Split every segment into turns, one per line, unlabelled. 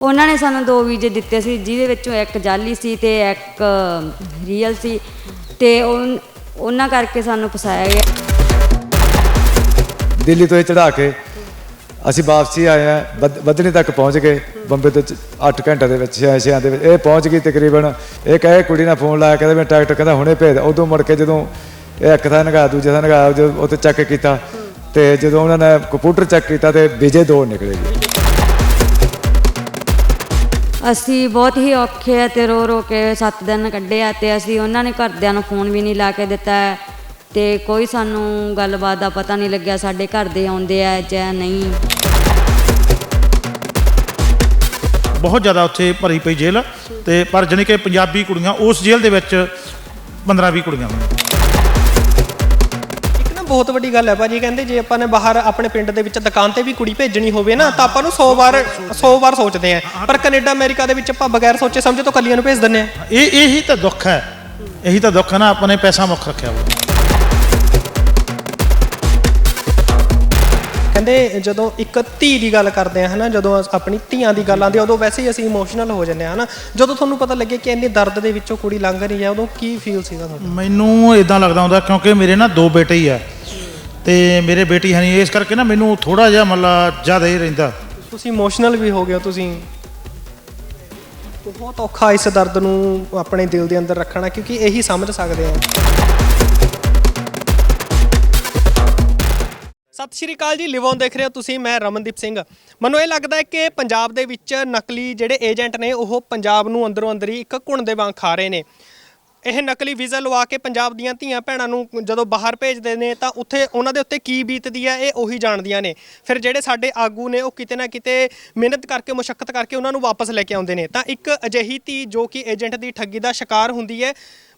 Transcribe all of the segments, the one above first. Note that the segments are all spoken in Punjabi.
ਉਹਨਾਂ ਨੇ ਸਾਨੂੰ ਦੋ ਵੀਜ਼ੇ ਦਿੱਤੇ ਸੀ, ਜਿਹਦੇ ਵਿੱਚੋਂ ਇੱਕ ਜਾਲੀ ਸੀ ਤੇ ਇੱਕ ਰੀਅਲ ਸੀ ਤੇ ਉਨ- ਉਹਨਾਂ ਕਰਕੇ ਸਾਨੂੰ ਫਸਾਇਆ ਗਿਆ
ਦਿੱਲੀ ਤੋਂ ਇਹ ਚੜਾ ਕੇ ਅਸੀਂ ਵਾਪਸੀ ਆਏ ਆ ਬਦਨੀ ਤੱਕ ਪਹੁੰਚ ਗਏ, ਬੰਬੇ ਤੋਂ 8 ਘੰਟੇ ਦੇ ਵਿੱਚ ਛੇ ਛੇਆਂ ਦੇ ਵਿੱਚ, ਇਹ ਪਹੁੰਚ ਗਈ ਤਕਰੀਬਨ, ਇਹ ਕਹੇ ਕੁੜੀ ਨਾਲ ਫੋਨ ਲਾਇਆ ਕਹਿੰਦਾ ਮੈਂ ਟਰੈਕਟਰ ਕਹਿੰਦਾ ਹੁਣੇ ਭੇਜ ਦੇ। ਉਦੋਂ ਮੁੜ ਕੇ ਜਦੋਂ ਇਹ ਇੱਕ ਥਾਂ ਨਗਾ, ਦੂਜੇ ਥਾਂ ਨਗਾ ਜਦੋਂ ਉੱਥੇ ਚੈੱਕ ਕੀਤਾ ਤੇ ਜਦੋਂ ਉਹਨਾਂ ਨੇ ਕੰਪਿਊਟਰ ਚੈੱਕ ਕੀਤਾ ਤੇ ਵਿਜੇ ਦੋ ਨਿਕਲੇ ਜੀ
ਅਸੀਂ ਬਹੁਤ ਹੀ ਔਖੇ ਆ ਤੇ ਰੋ ਰੋ ਕੇ 7 ਦਿਨ ਕੱਢੇ ਆ ਤੇ ਅਸੀਂ ਉਹਨਾਂ ਨੇ ਘਰਦਿਆਂ ਨੂੰ ਫੋਨ ਵੀ ਨਹੀਂ ਲਾ ਕੇ ਦਿੱਤਾ। ਹੈ ਤੇ ਕੋਈ ਸਾਨੂੰ ਗੱਲਬਾਤ ਦਾ ਪਤਾ ਨਹੀਂ ਲੱਗਿਆ ਸਾਡੇ ਘਰ ਦੇ ਆਉਂਦੇ ਆ ਜਾਂ ਨਹੀਂ।
ਬਹੁਤ ਜ਼ਿਆਦਾ ਉੱਥੇ ਭਰੀ ਪਈ ਜੇਲ੍ਹ ਤੇ ਪਰ ਜਾਣੀ ਕਿ ਪੰਜਾਬੀ ਕੁੜੀਆਂ ਉਸ ਜੇਲ੍ਹ ਦੇ ਵਿੱਚ 15 20 ਕੁੜੀਆਂ ਨੇ।
ਬਹੁਤ ਵੱਡੀ ਗੱਲ ਹੈ ਭਾਜੀ। ਕਹਿੰਦੇ ਜੇ ਆਪਾਂ ਨੇ ਬਾਹਰ ਆਪਣੇ ਪਿੰਡ ਦੇ ਵਿੱਚ ਦੁਕਾਨ ਤੇ ਵੀ ਕੁੜੀ ਭੇਜਣੀ ਹੋਵੇ ਨਾ, ਤਾਂ ਆਪਾਂ ਨੂੰ 100 ਵਾਰ 100 ਵਾਰ ਸੋਚਦੇ ਆ ਪਰ ਕੈਨੇਡਾ, ਅਮਰੀਕਾ ਦੇ ਵਿੱਚ ਆਪਾਂ ਬਗੈਰ ਸੋਚੇ ਸਮਝੇ ਤੋਂ ਕੱਲੀਆਂ ਨੂੰ ਭੇਜ ਦਿੰਦੇ ਆਂ
ਇਹ ਇਹੀ ਤਾਂ ਦੁੱਖ ਹੈ। ਇਹੀ ਤਾਂ ਦੁੱਖ ਹੈ ਨਾ, ਆਪਾਂ ਨੇ ਪੈਸਾ ਮੁੱਖ ਰੱਖਿਆ ਹੋਇਆ
ਕਹਿੰਦੇ ਜਦੋਂ ਇੱਕ ਧੀ ਦੀ ਗੱਲ ਕਰਦੇ ਆ ਹਨਾ ਜਦੋਂ ਆਪਣੀ ਧੀਆਂ ਦੀ ਗੱਲ ਆਉਂਦੀ ਆ ਉਦੋਂ ਵੈਸੇ ਹੀ ਅਸੀਂ ਇਮੋਸ਼ਨਲ ਹੋ ਜਾਂਦੇ ਆ ਹਨਾ। ਜਦੋਂ ਤੁਹਾਨੂੰ ਪਤਾ ਲੱਗੇ ਕਿ ਇੰਨੇ ਦਰਦ ਦੇ ਵਿੱਚੋਂ ਕੁੜੀ ਲੰਘ ਰਹੀ ਹੈ ਉਦੋਂ ਕੀ ਫੀਲ ਸੀਗਾ ਤੁਹਾਨੂੰ
ਮੈਨੂੰ ਇਦਾਂ ਲੱਗਦਾ ਹੁੰਦਾ ਕਿਉਂਕਿ ਮੇਰੇ ਨਾ ਦੋ ਬੇਟੇ ਹੀ ਆ। ਤੇ ਮੇਰੇ ਬੇਟੀ ਹੈ ਨਹੀਂ ਇਸ ਕਰਕੇ ਨਾ ਮੈਨੂੰ ਥੋੜਾ ਜਿਹਾ ਮਤਲਬ ਜ਼ਿਆਦਾ ਹੀ ਰਹਿੰਦਾ।
ਤੁਸੀਂ ਇਮੋਸ਼ਨਲ ਵੀ ਹੋ ਗਏ ਤੁਸੀਂ। ਬਹੁਤ ਔਖਾ ਇਸ ਦਰਦ ਨੂੰ ਆਪਣੇ ਦਿਲ ਦੇ ਅੰਦਰ ਰੱਖਣਾ ਕਿਉਂਕਿ ਇਹੀ ਸਮਝ ਸਕਦੇ ਆ। ਸਤਿ ਸ਼੍ਰੀ ਅਕਾਲ ਜੀ, ਲਿਵ ਦੇਖ ਰਹੇ ਹੋ ਤੁਸੀਂ, ਮੈਂ ਰਮਨਦੀਪ ਸਿੰਘ। ਮੈਨੂੰ ਇਹ ਲੱਗਦਾ ਹੈ ਕਿ ਪੰਜਾਬ ਦੇ ਵਿੱਚ ਨਕਲੀ ਜਿਹੜੇ ਏਜੰਟ ਨੇ, ਉਹ ਪੰਜਾਬ ਨੂੰ ਅੰਦਰੋਂ ਅੰਦਰ ਹੀ ਇੱਕ ਘੁਣ ਦੇ ਵਾਂਗ ਖਾ ਰਹੇ ਨੇ। ਇਹ ਨਕਲੀ ਵੀਜ਼ਾ ਲਵਾ ਕੇ ਪੰਜਾਬ ਦੀਆਂ ਧੀਆਂ ਭੈਣਾਂ ਨੂੰ ਜਦੋਂ ਬਾਹਰ ਭੇਜਦੇ ਨੇ, ਤਾਂ ਉੱਥੇ ਉਹਨਾਂ ਦੇ ਉੱਤੇ ਕੀ ਬੀਤਦੀ ਹੈ, ਇਹ ਉਹੀ ਜਾਣਦੀਆਂ ਨੇ। ਫਿਰ ਜਿਹੜੇ ਸਾਡੇ ਆਗੂ ਨੇ, ਉਹ ਕਿਤੇ ਨਾ ਕਿਤੇ ਮਿਹਨਤ ਕਰਕੇ ਮੁਸ਼ਕਲ ਕਰਕੇ ਉਹਨਾਂ ਨੂੰ ਵਾਪਸ ਲੈ ਕੇ ਆਉਂਦੇ ਨੇ। ਤਾਂ ਇੱਕ ਅਜਿਹੀ ਧੀ ਜੋ ਕਿ ਏਜੰਟ ਦੀ ਠੱਗੀ ਦਾ ਸ਼ਿਕਾਰ ਹੁੰਦੀ ਹੈ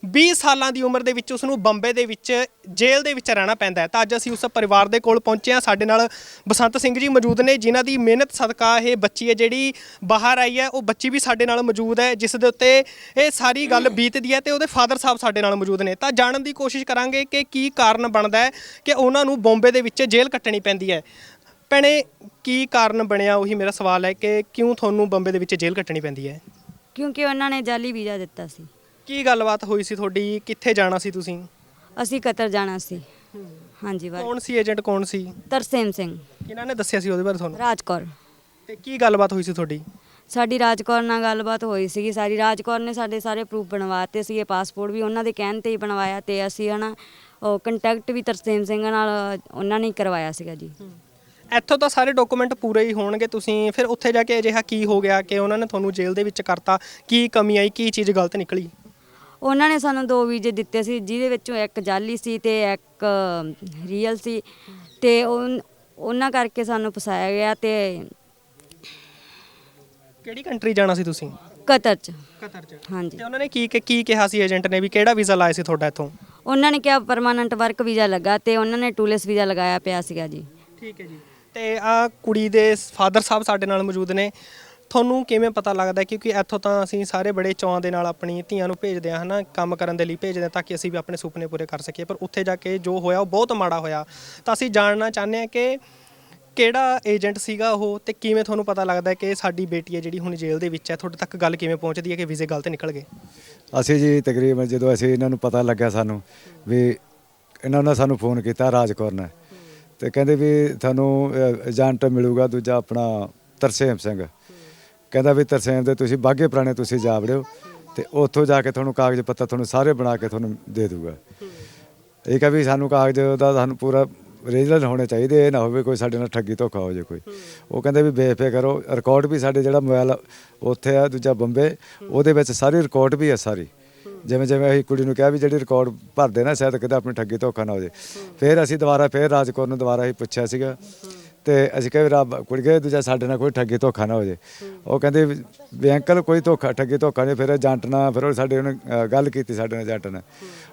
20 ਸਾਲਾਂ ਦੀ ਉਮਰ ਦੇ ਵਿੱਚ ਉਸ ਨੂੰ ਬੰਬੇ ਦੇ ਵਿੱਚ, ਜੇਲ੍ਹ ਦੇ ਵਿੱਚ ਰਹਿਣਾ ਪੈਂਦਾ ਹੈ। ਤਾਂ ਅੱਜ ਅਸੀਂ ਉਸ ਪਰਿਵਾਰ ਦੇ ਕੋਲ ਪਹੁੰਚੇ ਹਾਂ। ਸਾਡੇ ਨਾਲ ਬਸੰਤ ਸਿੰਘ ਜੀ ਮੌਜੂਦ ਨੇ, ਜਿਨ੍ਹਾਂ ਦੀ ਮਿਹਨਤ ਸਦਕਾ ਇਹ ਬੱਚੀ ਹੈ, ਜਿਹੜੀ ਬਾਹਰ ਆਈ ਹੈ। ਉਹ ਬੱਚੀ ਵੀ ਸਾਡੇ ਨਾਲ ਮੌਜੂਦ ਹੈ, ਜਿਸ ਦੇ ਉੱਤੇ ਇਹ ਸਾਰੀ ਗੱਲ ਬੀਤਦੀ ਹੈ ਤੇ ਉਹਦੇ ਫਾਦਰ ਸਾਹਿਬ ਸਾਡੇ ਨਾਲ ਮੌਜੂਦ ਨੇ। ਤਾਂ ਜਾਣਨ ਦੀ ਕੋਸ਼ਿਸ਼ ਕਰਾਂਗੇ ਕਿ ਕੀ ਕਾਰਨ ਬਣਦਾ ਹੈ ਕਿ ਉਹਨਾਂ ਨੂੰ ਬੰਬੇ ਦੇ ਵਿੱਚ ਜੇਲ੍ਹ ਕੱਟਣੀ ਪੈਂਦੀ ਹੈ। ਭੈਣੇ, ਕੀ ਕਾਰਨ ਬਣਿਆ? ਉਹੀ ਮੇਰਾ ਸਵਾਲ ਹੈ ਕਿ ਕਿਉਂ ਤੁਹਾਨੂੰ ਬੰਬੇ ਦੇ ਵਿੱਚ ਜੇਲ੍ਹ ਕੱਟਣੀ ਪੈਂਦੀ ਹੈ?
ਕਿਉਂਕਿ ਉਹਨਾਂ ਨੇ ਜਾਲੀ ਵੀਜ਼ਾ ਦਿੱਤਾ ਸੀ।
ਕੀ ਗੱਲਬਾਤ ਹੋਈ ਸੀ ਤੁਹਾਡੀ? ਕਿੱਥੇ ਜਾਣਾ ਸੀ ਤੁਸੀਂ?
ਅਸੀਂ ਕਤਰ ਜਾਣਾ ਸੀ। ਹਾਂਜੀ ਵਾਹ
ਕੌਣ ਸੀ ਏਜੰਟ? ਕੌਣ ਸੀ?
ਤਰਸੇਮ ਸਿੰਘ।
ਕਿਹਨਾਂ ਨੇ ਦੱਸਿਆ ਸੀ ਉਹਦੇ ਬਾਰੇ ਤੁਹਾਨੂੰ?
ਰਾਜਕੌਰ
ਤੇ ਕੀ ਗੱਲਬਾਤ ਹੋਈ ਸੀ ਤੁਹਾਡੀ?
ਸਾਡੀ ਰਾਜਕੌਰ ਨਾਲ ਗੱਲਬਾਤ ਹੋਈ ਸੀਗੀ। ਸਾਰੀ ਰਾਜਕੌਰ ਨੇ ਸਾਡੇ ਸਾਰੇ ਪ੍ਰੂਫ ਬਣਵਾਤੇ ਸੀਗੇ ਪਾਸਪੋਰਟ ਵੀ ਉਹਨਾਂ ਦੇ ਕਹਿਣ ਤੇ ਹੀ ਬਣਵਾਇਆ ਤੇ ਅਸੀਂ ਹਨਾ ਉਹ ਕੰਟੈਕਟ ਵੀ ਤਰਸੇਮ ਸਿੰਘ ਨਾਲ ਉਹਨਾਂ ਨੇ ਹੀ ਕਰਵਾਇਆ ਸੀਗਾ ਜੀ।
ਇੱਥੋਂ ਤਾਂ ਸਾਰੇ ਡਾਕੂਮੈਂਟ ਪੂਰੇ ਹੀ ਹੋਣਗੇ ਤੁਸੀਂ। ਫਿਰ ਉੱਥੇ ਜਾ ਕੇ ਅਜਿਹਾ ਕੀ ਹੋ ਗਿਆ ਕਿ ਉਹਨਾਂ ਨੇ ਤੁਹਾਨੂੰ ਜੇਲ੍ਹ ਦੇ ਵਿੱਚ ਕਰਤਾ? ਕੀ ਕਮੀ ਆਈ? ਕੀ ਚੀਜ਼ ਗਲਤ ਨਿਕਲੀ?
ਉਹਨਾਂ ਨੇ ਸਾਨੂੰ ਦੋ ਵੀਜ਼ੇ ਦਿੱਤੇ ਸੀ ਜਿਹਦੇ ਵਿੱਚੋਂ ਇੱਕ ਜਾਲੀ ਸੀ ਤੇ ਇੱਕ ਰੀਅਲ ਸੀ। ਤੇ ਉਨ- ਉਹਨਾਂ ਕਰਕੇ ਸਾਨੂੰ ਫਸਾਇਆ ਗਿਆ ਤੇ
ਕਿਹੜੀ ਕੰਟਰੀ ਜਾਣਾ ਸੀ ਤੁਸੀਂ?
ਕਤਰ ਚ।
ਕਤਰ 'ਚ।
ਹਾਂਜੀ।
ਤੇ ਉਹਨਾਂ ਨੇ ਕੀ ਕੀ ਕਿਹਾ ਸੀ ਏਜੰਟ ਨੇ ਵੀ ਕਿਹੜਾ ਵੀਜ਼ਾ ਲਾਇਆ ਸੀ ਤੁਹਾਡਾ ਇੱਥੋਂ?
ਉਹਨਾਂ ਨੇ ਕਿਹਾ ਪਰਮਾਨੈਂਟ ਵਰਕ ਵੀਜ਼ਾ ਲੱਗਾ ਤੇ ਉਹਨਾਂ ਨੇ ਟੂਰਿਸਟ ਵੀਜ਼ਾ ਲਗਾਇਆ ਪਿਆ ਸੀਗਾ ਜੀ।
ਠੀਕ ਹੈ ਜੀ। ਤੇ ਆ ਕੁੜੀ ਦੇ ਫਾਦਰ ਸਾਹਿਬ ਸਾਡੇ ਨਾਲ ਮੌਜੂਦ ਨੇ। ਤੁਹਾਨੂੰ ਕਿਵੇਂ ਪਤਾ ਲੱਗਦਾ ਕਿਉਂਕਿ ਇੱਥੋਂ ਤਾਂ ਅਸੀਂ ਸਾਰੇ ਬੜੇ ਚਾਅ ਦੇ ਨਾਲ ਆਪਣੀ ਧੀਆਂ ਨੂੰ ਭੇਜਦੇ ਆ ਹਨਾ, ਕੰਮ ਕਰਨ ਦੇ ਲਈ ਭੇਜਦੇ ਆ ਤਾਂ ਕਿ ਅਸੀਂ ਵੀ ਆਪਣੇ ਸੁਪਨੇ ਪੂਰੇ ਕਰ ਸਕੀਏ। ਪਰ ਉੱਥੇ ਜਾ ਕੇ ਜੋ ਹੋਇਆ ਉਹ ਬਹੁਤ ਮਾੜਾ ਹੋਇਆ। ਤਾਂ ਅਸੀਂ ਜਾਣਨਾ ਚਾਹੁੰਦੇ ਆ ਕਿ ਕਿਹੜਾ ਏਜੰਟ ਸੀਗਾ ਉਹ ਤੇ ਕਿਵੇਂ ਤੁਹਾਨੂੰ ਪਤਾ ਲੱਗਦਾ ਕਿ ਸਾਡੀ ਬੇਟੀ ਹੈ ਜਿਹੜੀ ਹੁਣ ਜੇਲ੍ਹ ਦੇ ਵਿੱਚ ਹੈ? ਤੁਹਾਡੇ ਤੱਕ ਗੱਲ ਕਿਵੇਂ ਪਹੁੰਚਦੀ ਹੈ ਕਿ ਵੀਜ਼ੇ ਗਲਤ ਨਿਕਲ ਗਏ? ਅਸੀਂ
ਜੀ ਤਕਰੀਬਨ ਜਦੋਂ ਅਸੀਂ ਇਹਨਾਂ ਨੂੰ ਪਤਾ ਲੱਗਿਆ ਸਾਨੂੰ ਵੀ ਇਹਨਾਂ ਨੇ ਸਾਨੂੰ ਫੋਨ ਕੀਤਾ ਰਾਜਕੌਰ ਨੇ ਤੇ ਕਹਿੰਦੇ ਵੀ ਤੁਹਾਨੂੰ ਏਜੰਟ ਮਿਲੂਗਾ ਦੂਜਾ ਆਪਣਾ ਤਰਸੇਮ ਸਿੰਘ। ਕਹਿੰਦਾ ਵੀ ਤਰਸੇਮ ਦੇ ਤੁਸੀਂ ਬਾਗੇ ਪੁਰਾਣੇ ਤੁਸੀਂ ਜਾ ਵੜਿਓ ਤੇ ਉੱਥੋਂ ਜਾ ਕੇ ਤੁਹਾਨੂੰ ਕਾਗਜ਼ ਪੱਤਰ ਤੁਹਾਨੂੰ ਸਾਰੇ ਬਣਾ ਕੇ ਤੁਹਾਨੂੰ ਦੇ ਦੂਗਾ। ਇਹ ਕਹ ਵੀ ਸਾਨੂੰ ਕਾਗਜ਼ ਦਾ ਸਾਨੂੰ ਪੂਰਾ ਰੀਜਨਲ ਹੋਣੇ ਚਾਹੀਦੇ ਇਹ ਨਾ ਹੋਵੇ ਕੋਈ ਸਾਡੇ ਨਾਲ ਠੱਗੀ ਧੋਖਾ ਹੋ ਜਾਏ ਕੋਈ। ਉਹ ਕਹਿੰਦੇ ਵੀ ਬੇਫਿਕਰ ਕਰੋ ਰਿਕਾਰਡ ਵੀ ਸਾਡੇ ਜਿਹੜਾ ਮੋਬਾਈਲ ਉੱਥੇ ਆ ਦੂਜਾ ਬੰਬੇ ਉਹਦੇ ਵਿੱਚ ਸਾਰੀ ਰਿਕਾਰਡ ਵੀ ਹੈ ਸਾਰੀ। ਜਿਵੇਂ ਜਿਵੇਂ ਅਸੀਂ ਕੁੜੀ ਨੂੰ ਕਿਹਾ ਵੀ ਜਿਹੜੀ ਰਿਕਾਰਡ ਭਰਦੇ ਨਾ ਸ਼ਾਇਦ ਕਿਤੇ ਆਪਣੀ ਠੱਗੀ ਧੋਖਾ ਨਾ ਹੋ ਜਾਏ ਫਿਰ ਅਸੀਂ ਦੁਬਾਰਾ ਫਿਰ ਰਾਜਕੌਰ ਨੂੰ ਦੁਬਾਰਾ ਹੀ ਪੁੱਛਿਆ ਸੀਗਾ। ਤੇ ਅਸੀਂ ਕਿਹਾ ਵੀ ਰੱਬ ਕੁੜੀ ਕਹੇ ਦੂਜਾ ਸਾਡੇ ਨਾਲ ਕੋਈ ਠੱਗੀ ਧੋਖਾ ਨਾ ਹੋ ਜਾਏ ਉਹ ਕਹਿੰਦੇ ਵੀ- ਅੰਕਲ ਕੋਈ ਧੋਖਾ, ਠੱਗੀ ਧੋਖਾ ਨਹੀਂ, ਫਿਰ ਏਜੰਟ ਨਾਲ ਫਿਰ ਉਹ ਸਾਡੇ ਉਹਨੇ ਗੱਲ ਕੀਤੀ ਸਾਡੇ ਨਾਲ ਏਜੰਟ ਨਾਲ।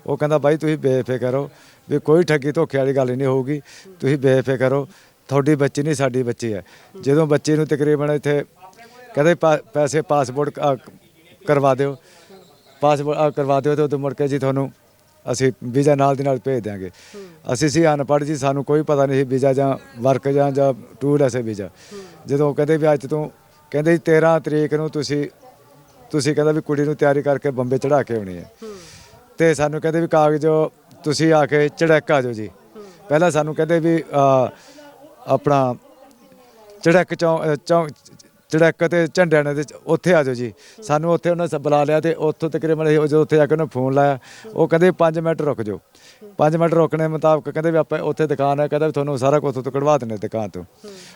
ਉਹ ਕਹਿੰਦਾ, ਬਾਈ ਤੁਸੀਂ ਬੇਫਿਕਰ ਹੋ ਵੀ ਕੋਈ ਠੱਗੀ ਧੋਖੇ ਵਾਲੀ ਗੱਲ ਨਹੀਂ ਹੋਊਗੀ। ਤੁਸੀਂ ਬੇਫਿਕਰ ਹੋ, ਤੁਹਾਡੀ ਬੱਚੀ ਨਹੀਂ ਸਾਡੀ ਬੱਚੀ ਹੈ। ਜਦੋਂ ਬੱਚੀ ਨੂੰ ਤਕਰੀਬਨ ਇੱਥੇ ਕਹਿੰਦੇ ਪਾ- ਪੈਸੇ ਪਾਸਪੋਰਟ ਕਰਵਾ ਦਿਓ। ਪਾਸਪੋਰਟ ਕਰਵਾ ਦਿਓ ਤੇ ਉਦੋਂ ਮੁੜ ਕੇ ਜੀ ਤੁਹਾਨੂੰ ਅਸੀਂ ਵੀਜ਼ਾ ਨਾਲ ਦੀ ਨਾਲ ਭੇਜ ਦਿਆਂਗੇ। ਅਸੀਂ ਸੀ ਅਨਪੜ੍ਹ ਜੀ ਸਾਨੂੰ ਕੋਈ ਪਤਾ ਨਹੀਂ ਸੀ ਵੀਜ਼ਾ ਜਾਂ ਵਰਕ ਜਾਂ ਜਾਂ ਟੂਰ ਐਸੇ ਵੀਜ਼ਾ। ਜਦੋਂ ਕਹਿੰਦੇ ਵੀ ਅੱਜ ਤੋਂ ਕਹਿੰਦੇ ਜੀ 13 ਤਰੀਕ ਨੂੰ ਤੁਸੀਂ ਤੁਸੀਂ ਕਹਿੰਦਾ ਵੀ ਕੁੜੀ ਨੂੰ ਤਿਆਰੀ ਕਰਕੇ ਬੰਬੇ ਚੜਾ ਕੇ ਆਉਣੀ ਹੈ। ਤੇ ਸਾਨੂੰ ਕਹਿੰਦੇ ਵੀ ਕਾਗਜ਼ ਤੁਸੀਂ ਆ ਕੇ ਚੜੈਕ ਆ ਜਾਓ ਜੀ ਪਹਿਲਾਂ ਸਾਨੂੰ ਕਹਿੰਦੇ ਵੀ ਆਪਣਾ ਚੜੈਕ ਚੌਂ ਚੜੈਕ ਤੇ ਝੰਡਿਆਂ ਦੇ ਚ- ਉੱਥੇ ਆ ਜਾਓ ਜੀ। ਸਾਨੂੰ ਉੱਥੇ ਉਹਨਾਂ ਨੇ ਬੁਲਾ ਲਿਆ ਤੇ ਉੱਥੋਂ ਤਕਰੀਬਨ ਅਸੀਂ ਜਦੋਂ ਉੱਥੇ ਜਾ ਕੇ ਉਹਨੂੰ ਫੋਨ ਲਾਇਆ, ਉਹ ਕਹਿੰਦੇ 5 ਮਿੰਟ ਰੁਕ ਜਾਓ। 5 ਮਿੰਟ ਰੁਕਣੇ ਮੁਤਾਬਕ ਕਹਿੰਦੇ ਵੀ ਆਪਾਂ ਉੱਥੇ ਦੁਕਾਨ ਹੈ, ਕਹਿੰਦਾ ਵੀ ਤੁਹਾਨੂੰ ਸਾਰਾ ਕੁਝ ਉੱਥੋਂ ਕਢਵਾ ਦਿੰਦੇ ਦੁਕਾਨ ਤੋਂ।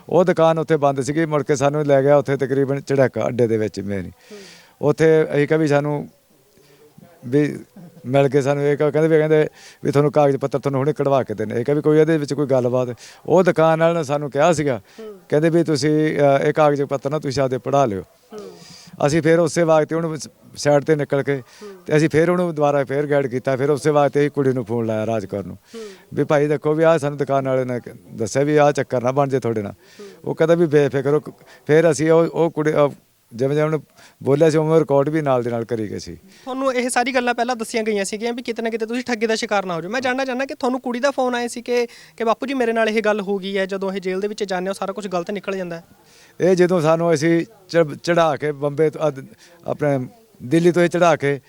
ਉਹ ਦੁਕਾਨ ਉੱਥੇ ਬੰਦ ਸੀਗੀ, ਮੁੜ ਕੇ ਸਾਨੂੰ ਲੈ ਗਿਆ ਉੱਥੇ ਤਕਰੀਬਨ ਚੜੈਕ ਅੱਡੇ ਦੇ ਵਿੱਚ ਮੇਰੀ ਉੱਥੇ ਅਸੀਂ ਕਿਹਾ ਵੀ ਸਾਨੂੰ ਵੀ ਮਿਲ ਕੇ ਸਾਨੂੰ ਇਹ ਕਹਿੰਦੇ ਵੀ ਕਹਿੰਦੇ ਵੀ ਤੁਹਾਨੂੰ ਕਾਗਜ਼ ਪੱਤਰ ਤੁਹਾਨੂੰ ਹੁਣੇ ਕਢਵਾ ਕੇ ਦੇਣੇ ਇਹ ਕਹਿੰਦੇ ਵੀ ਕੋਈ ਇਹਦੇ ਵਿੱਚ ਕੋਈ ਗੱਲਬਾਤ ਉਹ ਦੁਕਾਨ ਵਾਲੇ ਨੇ ਸਾਨੂੰ ਕਿਹਾ ਸੀਗਾ, ਕਹਿੰਦੇ ਵੀ ਤੁਸੀਂ ਇਹ ਕਾਗਜ਼ ਪੱਤਰ ਨਾ ਤੁਸੀਂ ਆਪਦੇ ਪੜਾ ਲਿਓ। ਅਸੀਂ ਫਿਰ ਉਸੇ ਵਕਤ ਉਹਨੂੰ ਸਾਈਡ ਤੇ ਨਿਕਲ ਕੇ ਤੇ ਅਸੀਂ ਫਿਰ ਉਹਨੂੰ ਦੁਬਾਰਾ ਫਿਰ ਗਾਈਡ ਕੀਤਾ। ਫਿਰ ਉਸੇ ਵਕਤ ਹੀ ਕੁੜੀ ਨੂੰ ਫੋਨ ਲਾਇਆ ਰਾਜਕੌਰ ਨੂੰ ਵੀ ਭਾਈ ਦੇਖੋ ਵੀ ਆਹ ਸਾਨੂੰ ਦੁਕਾਨ ਵਾਲੇ ਨੇ ਦੱਸਿਆ ਵੀ ਆਹ ਚੱਕਰ ਨਾ ਬਣ ਜੇ ਤੁਹਾਡੇ ਨਾਲ। ਉਹ ਕਹਿੰਦਾ ਵੀ ਬੇਫਿਕਰ ਹੋ ਫਿਰ ਅਸੀਂ ਉਹ ਉਹ ਕੁੜੀ ਜਿਵੇਂ ਜਿਵੇਂ ਬੋਲਿਆ ਸੀ ਉਵੇਂ ਰਿਕਾਰਡ ਵੀ ਨਾਲ ਦੇ ਨਾਲ ਕਰੀ ਗਏ ਸੀ।
ਤੁਹਾਨੂੰ ਇਹ ਸਾਰੀ ਗੱਲਾਂ ਪਹਿਲਾਂ ਦੱਸੀਆਂ ਗਈਆਂ ਸੀਗੀਆਂ ਵੀ ਕਿਤੇ ਨਾ ਕਿਤੇ ਤੁਸੀਂ ਠੱਗੀ ਦਾ ਸ਼ਿਕਾਰ ਨਾ ਹੋ ਜਾਓ। ਮੈਂ ਜਾਣਨਾ ਚਾਹੁੰਦਾ ਕਿ ਤੁਹਾਨੂੰ ਕੁੜੀ ਦਾ ਫੋਨ ਆਇਆ ਸੀ ਕਿ ਕਿ ਬਾਪੂ ਜੀ ਮੇਰੇ ਨਾਲ ਇਹ ਗੱਲ ਹੋ ਗਈ ਹੈ ਜਦੋਂ ਇਹ ਜੇਲ੍ਹ ਦੇ ਵਿੱਚ ਜਾਂਦੇ ਹੋ ਸਾਰਾ ਕੁਝ ਗਲਤ ਨਿਕਲ ਜਾਂਦਾ ਹੈ?
ਇਹ ਜਦੋਂ ਸਾਨੂੰ ਅਸੀਂ ਚੜਾ ਕੇ ਬੰਬੇ ਤੋਂ ਅਦ- ਆਪਣੇ ਦਿੱਲੀ ਤੋਂ ਇਹ ਚੜਾ ਕੇ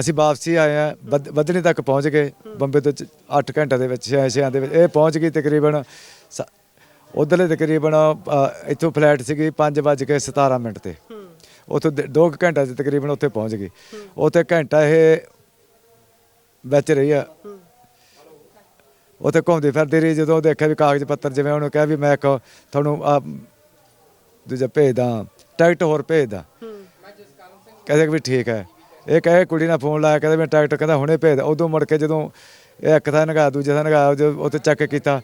ਅਸੀਂ ਵਾਪਸੀ ਆਏ ਆ ਬਦਨੀ ਤੱਕ ਪਹੁੰਚ ਗਏ। ਬੰਬੇ ਤੋਂ 8 ਘੰਟੇ ਦੇ ਵਿੱਚ ਛੇ ਛੇਆਂ ਦੇ ਵਿੱਚ ਇਹ ਪਹੁੰਚ ਗਈ ਤਕਰੀਬਨ ਸ- ਉੱਧਰਲੇ ਤਕਰੀਬਨ ਅ, ਇੱਥੋਂ ਫਲਾਈਟ ਸੀਗੀ 5:17 ਮਿੰਟ ਤੇ। ਉੱਥੋਂ 2 ਘੰਟੇ ਦੇ ਤਕਰੀਬਨ ਉੱਥੇ ਪਹੁੰਚ ਗਈ। ਉੱਥੇ ਘੰਟਾ ਇਹ ਵਿੱਚ ਰਹੀ ਆ। ਉੱਥੇ ਘੁੰਮਦੀ ਫਿਰਦੀ ਰਹੀ ਜਦੋਂ ਦੇਖਿਆ ਵੀ ਕਾਗਜ਼ ਪੱਤਰ ਜਿਵੇਂ ਉਹਨੂੰ ਕਿਹਾ ਵੀ ਮੈਂ ਇੱਕ ਤੁਹਾਨੂੰ ਆ ਦੂਜਾ ਭੇਜਦਾ ਟਿਕਟ ਹੋਰ ਭੇਜਦਾ। ਕਹਿੰਦੇ ਵੀ ਠੀਕ ਹੈ। ਇਹ ਕਹੇ ਕੁੜੀ ਨੇ ਫੋਨ ਲਾਇਆ ਕਹਿੰਦੇ ਮੈਂ ਟਿਕਟ ਕਹਿੰਦਾ ਹੁਣੇ ਭੇਜਦਾ ਉਦੋਂ ਮੁੜ ਕੇ ਜਦੋਂ ਇਹ ਇੱਕ ਥਾਂ ਨਗਾ ਦੂਜੇ ਥਾਂ ਨਗਾ ਉੱਥੇ ਚੈੱਕ ਕੀਤਾ।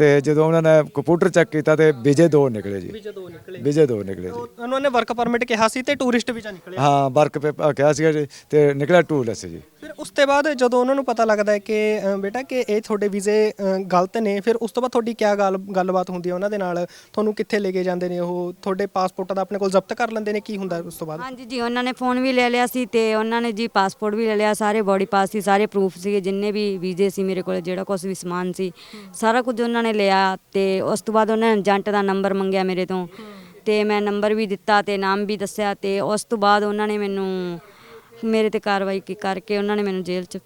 ਤੇ ਜਦੋਂ ਉਹਨਾਂ ਨੇ ਕੰਪਿਊਟਰ ਚੈੱਕ ਕੀਤਾ ਤੇ ਵਿਜੇ ਦੋ ਨਿਕਲੇ ਜੀ।
ਜਦੋਂ ਨਿਕਲੇ।
ਵਿਜੇ ਦੋ ਨਿਕਲੇ ਜੀ।
ਉਹਨਾਂ ਨੇ ਵਰਕ ਪਰਮਿਟ ਕਿਹਾ ਸੀ ਤੇ ਟੂਰਿਸਟ ਵੀਜ਼ਾ ਨਿਕਲਿਆ।
ਹਾਂ ਵਰਕ ਪੇਪਰ ਕਿਹਾ ਸੀਗਾ ਜੀ ਤੇ ਨਿਕਲਿਆ ਟੂਲਸ ਜੀ।
ਫਿਰ ਉਸ ਤੋਂ ਬਾਅਦ ਜਦੋਂ ਉਹਨਾਂ ਨੂੰ ਪਤਾ ਲੱਗਦਾ ਹੈ ਕਿ ਅ, ਬੇਟਾ ਕਿ ਇਹ ਤੁਹਾਡੇ ਵੀਜ਼ੇ ਅ, ਗਲਤ ਨੇ ਫਿਰ ਉਸ ਤੋਂ ਬਾਅਦ ਤੁਹਾਡੀ ਕੀ ਗੱਲ ਗੱਲਬਾਤ ਹੁੰਦੀ ਹੈ ਉਹਨਾਂ ਦੇ ਨਾਲ? ਤੁਹਾਨੂੰ ਕਿੱਥੇ ਲੈ ਕੇ ਜਾਂਦੇ ਨੇ ਉਹ? ਤੁਹਾਡੇ ਪਾਸਪੋਰਟ ਦਾ ਆਪਣੇ ਕੋਲ ਜ਼ਬਤ ਕਰ ਲੈਂਦੇ ਨੇ? ਕੀ ਹੁੰਦਾ ਉਸ ਤੋਂ ਬਾਅਦ?
ਹਾਂਜੀ ਜੀ ਉਹਨਾਂ ਨੇ ਫੋਨ ਵੀ ਲੈ ਲਿਆ ਸੀ ਤੇ ਉਹਨਾਂ ਨੇ ਜੀ ਪਾਸਪੋਰਟ ਵੀ ਲੈ ਲਿਆ ਸਾਰੇ ਬੋਡੀ ਪਾਸ ਸੀ ਸਾਰੇ ਪ੍ਰੂਫ ਸੀਗੇ ਜਿੰਨੇ ਵੀ ਵੀਜ਼ੇ ਸੀ ਮੇਰੇ ਕੋਲ ਜਿਹੜਾ ਕੁਝ ਵੀ ਸਮਾਨ ਸੀ ਸਾਰਾ ਕੁਝ ਉਹਨਾਂ ਨੇ ਲਿਆ ਤੇ ਉਸ ਤੋਂ ਬਾਅਦ ਉਹਨਾਂ ਨੇ ਏਜੰਟ ਦਾ ਨੰਬਰ ਮੰਗਿਆ ਮੇਰੇ ਤੋਂ ਤੇ ਮੈਂ ਨੰਬਰ ਵੀ ਦਿੱਤਾ ਤੇ ਨਾਮ ਵੀ ਦੱਸਿਆ ਤੇ ਉਸ ਤੋਂ ਬਾਅਦ ਉਹਨਾਂ ਨੇ ਮੈਨੂੰ ਮੇਰੇ ਤੇ ਕਾਰਵਾਈ ਕੀ ਕਰਕੇ ਉਹਨਾਂ ਨੇ ਮੈਨੂੰ ਜੇਲ੍ਹ 'ਚ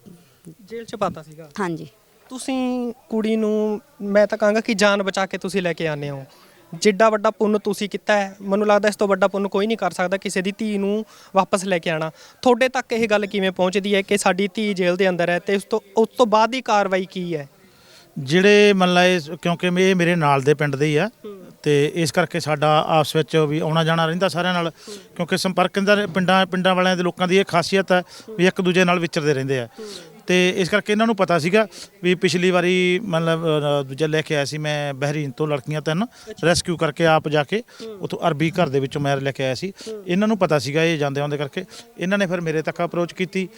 ਜੇਲ੍ਹ 'ਚ ਪਾਤਾ ਸੀਗਾ?
ਹਾਂਜੀ।
ਤੁਸੀਂ ਕੁੜੀ ਨੂੰ ਮੈਂ ਤਾਂ ਕਹਾਂਗਾ ਕਿ ਜਾਨ ਬਚਾ ਕੇ ਤੁਸੀਂ ਲੈ ਕੇ ਆਨੇ ਹੋ। ਜਿੱਡਾ ਵੱਡਾ ਪੁੰਨ ਤੁਸੀਂ ਕੀਤਾ ਹੈ ਮੈਨੂੰ ਲੱਗਦਾ ਇਸ ਤੋਂ ਵੱਡਾ ਪੁੰਨ ਕੋਈ ਨਹੀਂ ਕਰ ਸਕਦਾ ਕਿਸੇ ਦੀ ਧੀ ਨੂੰ ਵਾਪਸ ਲੈ ਕੇ ਆਣਾ ਤੁਹਾਡੇ ਤੱਕ ਇਹ ਗੱਲ ਕਿਵੇਂ ਪਹੁੰਚਦੀ ਹੈ ਕਿ ਸਾਡੀ ਧੀ ਜੇਲ੍ਹ ਦੇ ਅੰਦਰ ਹੈ ਤੇ ਉਸ ਤੋਂ ਉਸ ਤੋਂ ਬਾਅਦ ਦੀ ਕਾਰਵਾਈ ਕੀ ਹੈ?
ਜਿਹੜੇ ਮੰਨ ਲਾ ਇਹ ਕਿਉਂਕਿ ਮੇ- ਇਹ ਮੇਰੇ ਨਾਲ ਦੇ ਪਿੰਡ ਦੇ ਹੀ ਆ ਤੇ ਇਸ ਕਰਕੇ ਸਾਡਾ ਆਪਸ ਵਿੱਚ ਵੀ ਆਉਣਾ ਜਾਣਾ ਰਹਿੰਦਾ ਸਾਰਿਆਂ ਨਾਲ ਕਿਉਂਕਿ ਸੰਪਰਕ ਦਾ ਪਿੰਡਾਂ ਪਿੰਡਾਂ ਵਾਲਿਆਂ ਦੇ ਲੋਕਾਂ ਦੀ ਇਹ ਖਾਸੀਅਤ ਹੈ ਵੀ ਇੱਕ ਦੂਜੇ ਨਾਲ ਵਿਚਰਦੇ ਰਹਿੰਦੇ ਆ। ਤੇ ਇਸ ਕਰਕੇ ਇਹਨਾਂ ਨੂੰ ਪਤਾ ਸੀਗਾ ਵੀ ਪਿਛਲੀ ਵਾਰੀ ਮਤਲਬ ਅ, ਦੂਜਾ ਲੈ ਕੇ ਆਇਆ ਸੀ ਮੈਂ ਬਹਿਰੀਨ ਤੋਂ ਲੜਕੀਆਂ ਤਿੰਨ ਰੈਸਕਿਊ ਕਰਕੇ ਆਪ ਜਾ ਕੇ ਉਥੋਂ ਅਰਬੀ ਘਰ ਦੇ ਵਿੱਚੋਂ ਮੈਂ ਲੈ ਕੇ ਆਇਆ ਸੀ। ਇਹਨਾਂ ਨੂੰ ਪਤਾ ਸੀਗਾ ਇਹ ਜਾਂਦੇ ਆਉਂਦੇ ਕਰਕੇ। ਇਹਨਾਂ ਨੇ ਫਿਰ ਮੇਰੇ ਤੱਕ ਅਪਰੋਚ ਕੀਤੀ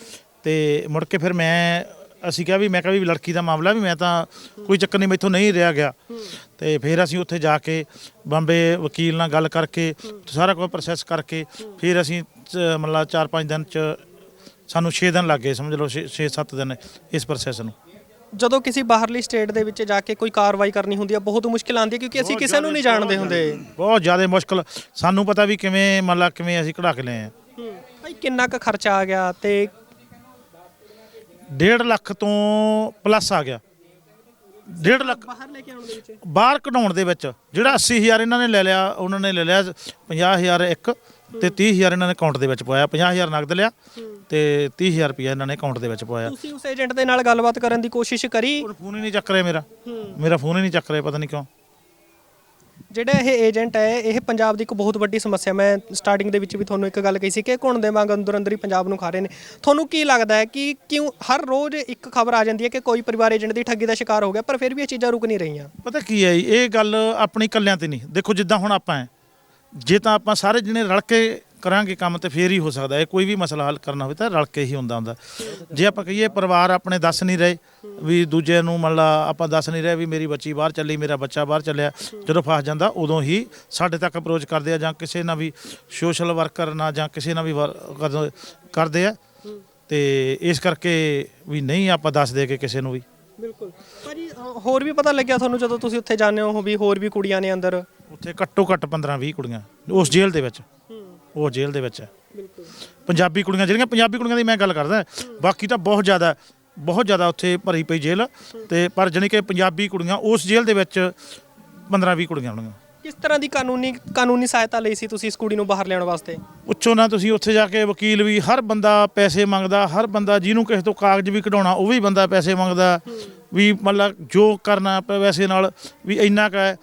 ਤੇ ਮੁੜ ਕੇ ਫਿਰ ਮੈਂ ਅਸੀਂ ਕਿਹਾ ਵੀ ਮੈਂ ਕਿਹਾ ਵੀ ਲੜਕੀ ਦਾ ਮਾਮਲਾ ਵੀ ਮੈਂ ਤਾਂ ਕੋਈ ਚੱਕਰ ਨਹੀਂ ਮੈਥੋਂ ਨਹੀਂ ਰਿਹਾ ਗਿਆ। ਤੇ ਫਿਰ ਅਸੀਂ ਉੱਥੇ ਜਾ ਕੇ ਬੰਬੇ ਵਕੀਲ ਨਾਲ ਗੱਲ ਕਰਕੇ ਸਾਰਾ ਕੁਝ ਪ੍ਰੋਸੈਸ ਕਰਕੇ ਫਿਰ ਅਸੀਂ ਚ- ਮਤਲਬ 4-5 ਦਿਨ ਚ ਸਾਨੂੰ 6 ਦਿਨ ਲੱਗ ਗਏ ਸਮਝ ਲਓ 6-7 ਦਿਨ ਇਸ ਪ੍ਰੋਸੈਸ ਨੂੰ।
ਜਦੋਂ ਕਿਸੇ ਬਾਹਰਲੀ ਸਟੇਟ ਦੇ ਵਿੱਚ ਜਾ ਕੇ ਕੋਈ ਕਾਰਵਾਈ ਕਰਨੀ ਹੁੰਦੀ ਹੈ ਬਹੁਤ ਮੁਸ਼ਕਿਲ ਆਉਂਦੀ ਹੈ ਕਿਉਂਕਿ ਅਸੀਂ ਕਿਸੇ ਨੂੰ ਨਹੀਂ ਜਾਣਦੇ ਹੁੰਦੇ।
ਬਹੁਤ ਜ਼ਿਆਦਾ ਮੁਸ਼ਕਲ। ਸਾਨੂੰ ਪਤਾ ਵੀ ਕਿਵੇਂ ਮਤਲਬ ਕਿਵੇਂ ਅਸੀਂ ਕਢਾ ਕੇ ਲਏ ਆ।
ਭਾਈ ਕਿੰਨਾ ਕੁ ਖਰਚਾ ਆ ਗਿਆ ਤੇ
1.5 ਲੱਖ ਤੋਂ ਪਲੱਸ ਆ ਗਿਆ। 1.5 ਲੱਖ
ਬਾਹਰ ਲੈ ਕੇ ਆਉਣ ਦੇ ਵਿੱਚ?
ਬਾਹਰ ਕਢਾਉਣ ਦੇ ਵਿੱਚ। ਜਿਹੜਾ 80000 ਇਹਨਾਂ ਨੇ ਲੈ ਲਿਆ ਉਹਨਾਂ ਨੇ ਲੈ ਲਿਆ 50000 ਇੱਕ ਤੇ 30000 ਇਹਨਾਂ ਨੇ ਅਕਾਊਂਟ ਦੇ ਵਿੱਚ ਪਵਾਇਆ। 50000 ਨਗਦ ਲਿਆ ਤੇ 30000 ਰੁਪਇਆ ਇਹਨਾਂ ਨੇ ਅਕਾਊਂਟ ਦੇ ਵਿੱਚ ਪਵਾਇਆ।
ਤੁਸੀਂ ਉਸ ਏਜੰਟ ਦੇ ਨਾਲ ਗੱਲਬਾਤ ਕਰਨ ਦੀ ਕੋਸ਼ਿਸ਼ ਕਰੀ?
ਫੋਨ ਹੀ ਨਹੀਂ ਚੱਕ ਰਿਹਾ ਮੇਰਾ। ਮੇਰਾ ਫੋਨ ਹੀ ਨਹੀਂ ਚੱਕ ਰਿਹਾ ਪਤਾ ਨਹੀਂ ਕਿਉਂ।
ਜਿਹੜਾ ਇਹ ਏਜੰਟ ਹੈ ਇਹ ਪੰਜਾਬ ਦੀ ਇੱਕ ਬਹੁਤ ਵੱਡੀ ਸਮੱਸਿਆ। ਮੈਂ ਸਟਾਰਟਿੰਗ ਦੇ ਵਿੱਚ ਵੀ ਤੁਹਾਨੂੰ ਇੱਕ ਗੱਲ ਕਹੀ ਸੀ ਕਿ ਘੁਣ ਦੇ ਵਾਂਗ ਅੰਦਰ ਅੰਦਰ ਹੀ ਪੰਜਾਬ ਨੂੰ ਖਾ ਰਹੇ ਨੇ। ਤੁਹਾਨੂੰ ਕੀ ਲੱਗਦਾ ਹੈ ਕਿ ਕਿਉਂ ਹਰ ਰੋਜ਼ ਇੱਕ ਖਬਰ ਆ ਜਾਂਦੀ ਹੈ ਕਿ ਕੋਈ ਪਰਿਵਾਰ ਏਜੰਟ ਦੀ ਠੱਗੀ ਦਾ ਸ਼ਿਕਾਰ ਹੋ ਗਿਆ ਪਰ ਫਿਰ ਵੀ ਇਹ ਚੀਜ਼ਾਂ ਰੁਕ ਨਹੀਂ ਰਹੀਆਂ?
ਪਤਾ ਕੀ ਹੈ ਜੀ, ਇਹ ਗੱਲ ਆਪਣੀ ਕੱਲਿਆਂ ਤੇ ਨਹੀਂ। ਦੇਖੋ ਜਿੱਦਾਂ ਹੁਣ ਆਪਾਂ ਹੈ ਜੇ ਤਾਂ ਆਪਾਂ ਸਾਰੇ ਜਣੇ ਰਲ ਕੇ ਕਰਾਂਗੇ ਕੰਮ ਤੇ ਫੇਰ ਹੀ ਹੋ ਸਕਦਾ ਹੈ। ਕੋਈ ਵੀ ਮਸਲਾ ਹੱਲ ਕਰਨਾ ਹੋਵੇ ਤਾਂ ਰਲ ਕੇ ਹੀ ਹੁੰਦਾ ਹੁੰਦਾ। ਜੇ ਆਪਾਂ ਕਹੀਏ ਪਰਿਵਾਰ ਆਪਣੇ ਦੱਸ ਨਹੀਂ ਰਹੇ ਵੀ ਦੂਜੇ ਨੂੰ ਮੰਨ ਲਾ ਆਪਾਂ ਦੱਸ ਨਹੀਂ ਰਹੇ ਵੀ ਮੇਰੀ ਬੱਚੀ ਬਾਹਰ ਚੱਲੀ ਮੇਰਾ ਬੱਚਾ ਬਾਹਰ ਚੱਲਿਆ ਜਦੋਂ ਫਸ ਜਾਂਦਾ ਉਦੋਂ ਹੀ ਸਾਡੇ ਤੱਕ ਅਪਰੋਚ ਕਰਦੇ ਆ ਜਾਂ ਕਿਸੇ ਨਾਲ ਵੀ ਸੋਸ਼ਲ ਵਰਕਰ ਨਾਲ ਜਾਂ ਕਿਸੇ ਨਾਲ ਵੀ ਵਰ- ਕਰ- ਕਰਦੇ ਆ। ਤੇ ਇਸ ਕਰਕੇ ਵੀ ਨਹੀਂ ਆਪਾਂ ਦੱਸ ਦੇ ਕੇ ਕਿਸੇ ਨੂੰ ਵੀ।
ਬਿਲਕੁਲ। ਭਾਜੀ ਅ, ਹੋਰ ਵੀ ਪਤਾ ਲੱਗਿਆ ਤੁਹਾਨੂੰ ਜਦੋਂ ਤੁਸੀਂ ਉੱਥੇ ਜਾਂਦੇ ਹੋ ਵੀ ਹੋਰ ਵੀ ਕੁੜੀਆਂ ਨੇ ਅੰਦਰ?
ਉੱਥੇ ਘੱਟੋ ਘੱਟ 15 20 ਕੁੜੀਆਂ ਉਸ ਜੇਲ੍ਹ ਦੇ ਵਿੱਚ। ਉਹ ਜੇਲ੍ਹ ਦੇ ਵਿੱਚ ਹੈ।
ਬਿਲਕੁਲ।
ਪੰਜਾਬੀ ਕੁੜੀਆਂ ਜਿਹੜੀਆਂ ਪੰਜਾਬੀ ਕੁੜੀਆਂ ਦੀ ਮੈਂ ਗੱਲ ਕਰਦਾ ਬਾਕੀ ਤਾਂ ਬਹੁਤ ਜ਼ਿਆਦਾ ਬਹੁਤ ਜ਼ਿਆਦਾ ਉੱਥੇ ਭਰੀ ਪਈ ਜੇਲ੍ਹ। ਤੇ ਪਰ ਜਾਣੀ ਕਿ ਪੰਜਾਬੀ ਕੁੜੀਆਂ ਉਸ ਜੇਲ੍ਹ ਦੇ ਵਿੱਚ 15 20 ਕੁੜੀਆਂ ਹੋਣਗੀਆਂ।
ਕਿਸ ਤਰ੍ਹਾਂ ਦੀ ਕਾਨੂੰਨੀ ਕਾਨੂੰਨੀ ਸਹਾਇਤਾ ਲਈ ਸੀ ਤੁਸੀਂ ਇਸ ਕੁੜੀ ਨੂੰ ਬਾਹਰ ਲਿਆਉਣ ਵਾਸਤੇ?
ਪੁੱਛੋ ਨਾ ਤੁਸੀਂ ਉੱਥੇ ਜਾ ਕੇ ਵਕੀਲ ਵੀ ਹਰ ਬੰਦਾ ਪੈਸੇ ਮੰਗਦਾ ਹਰ ਬੰਦਾ ਜਿਹਨੂੰ ਕਿਸੇ ਤੋਂ ਕਾਗਜ਼ ਵੀ ਕਢਾਉਣਾ ਉਹ ਵੀ ਬੰਦਾ ਪੈਸੇ ਮੰਗਦਾ। ਵੀ ਮਤਲਬ ਜੋ ਕਰਨਾ ਪ- ਪੈਸੇ ਨਾਲ ਵੀ ਇੰਨਾ ਕੁ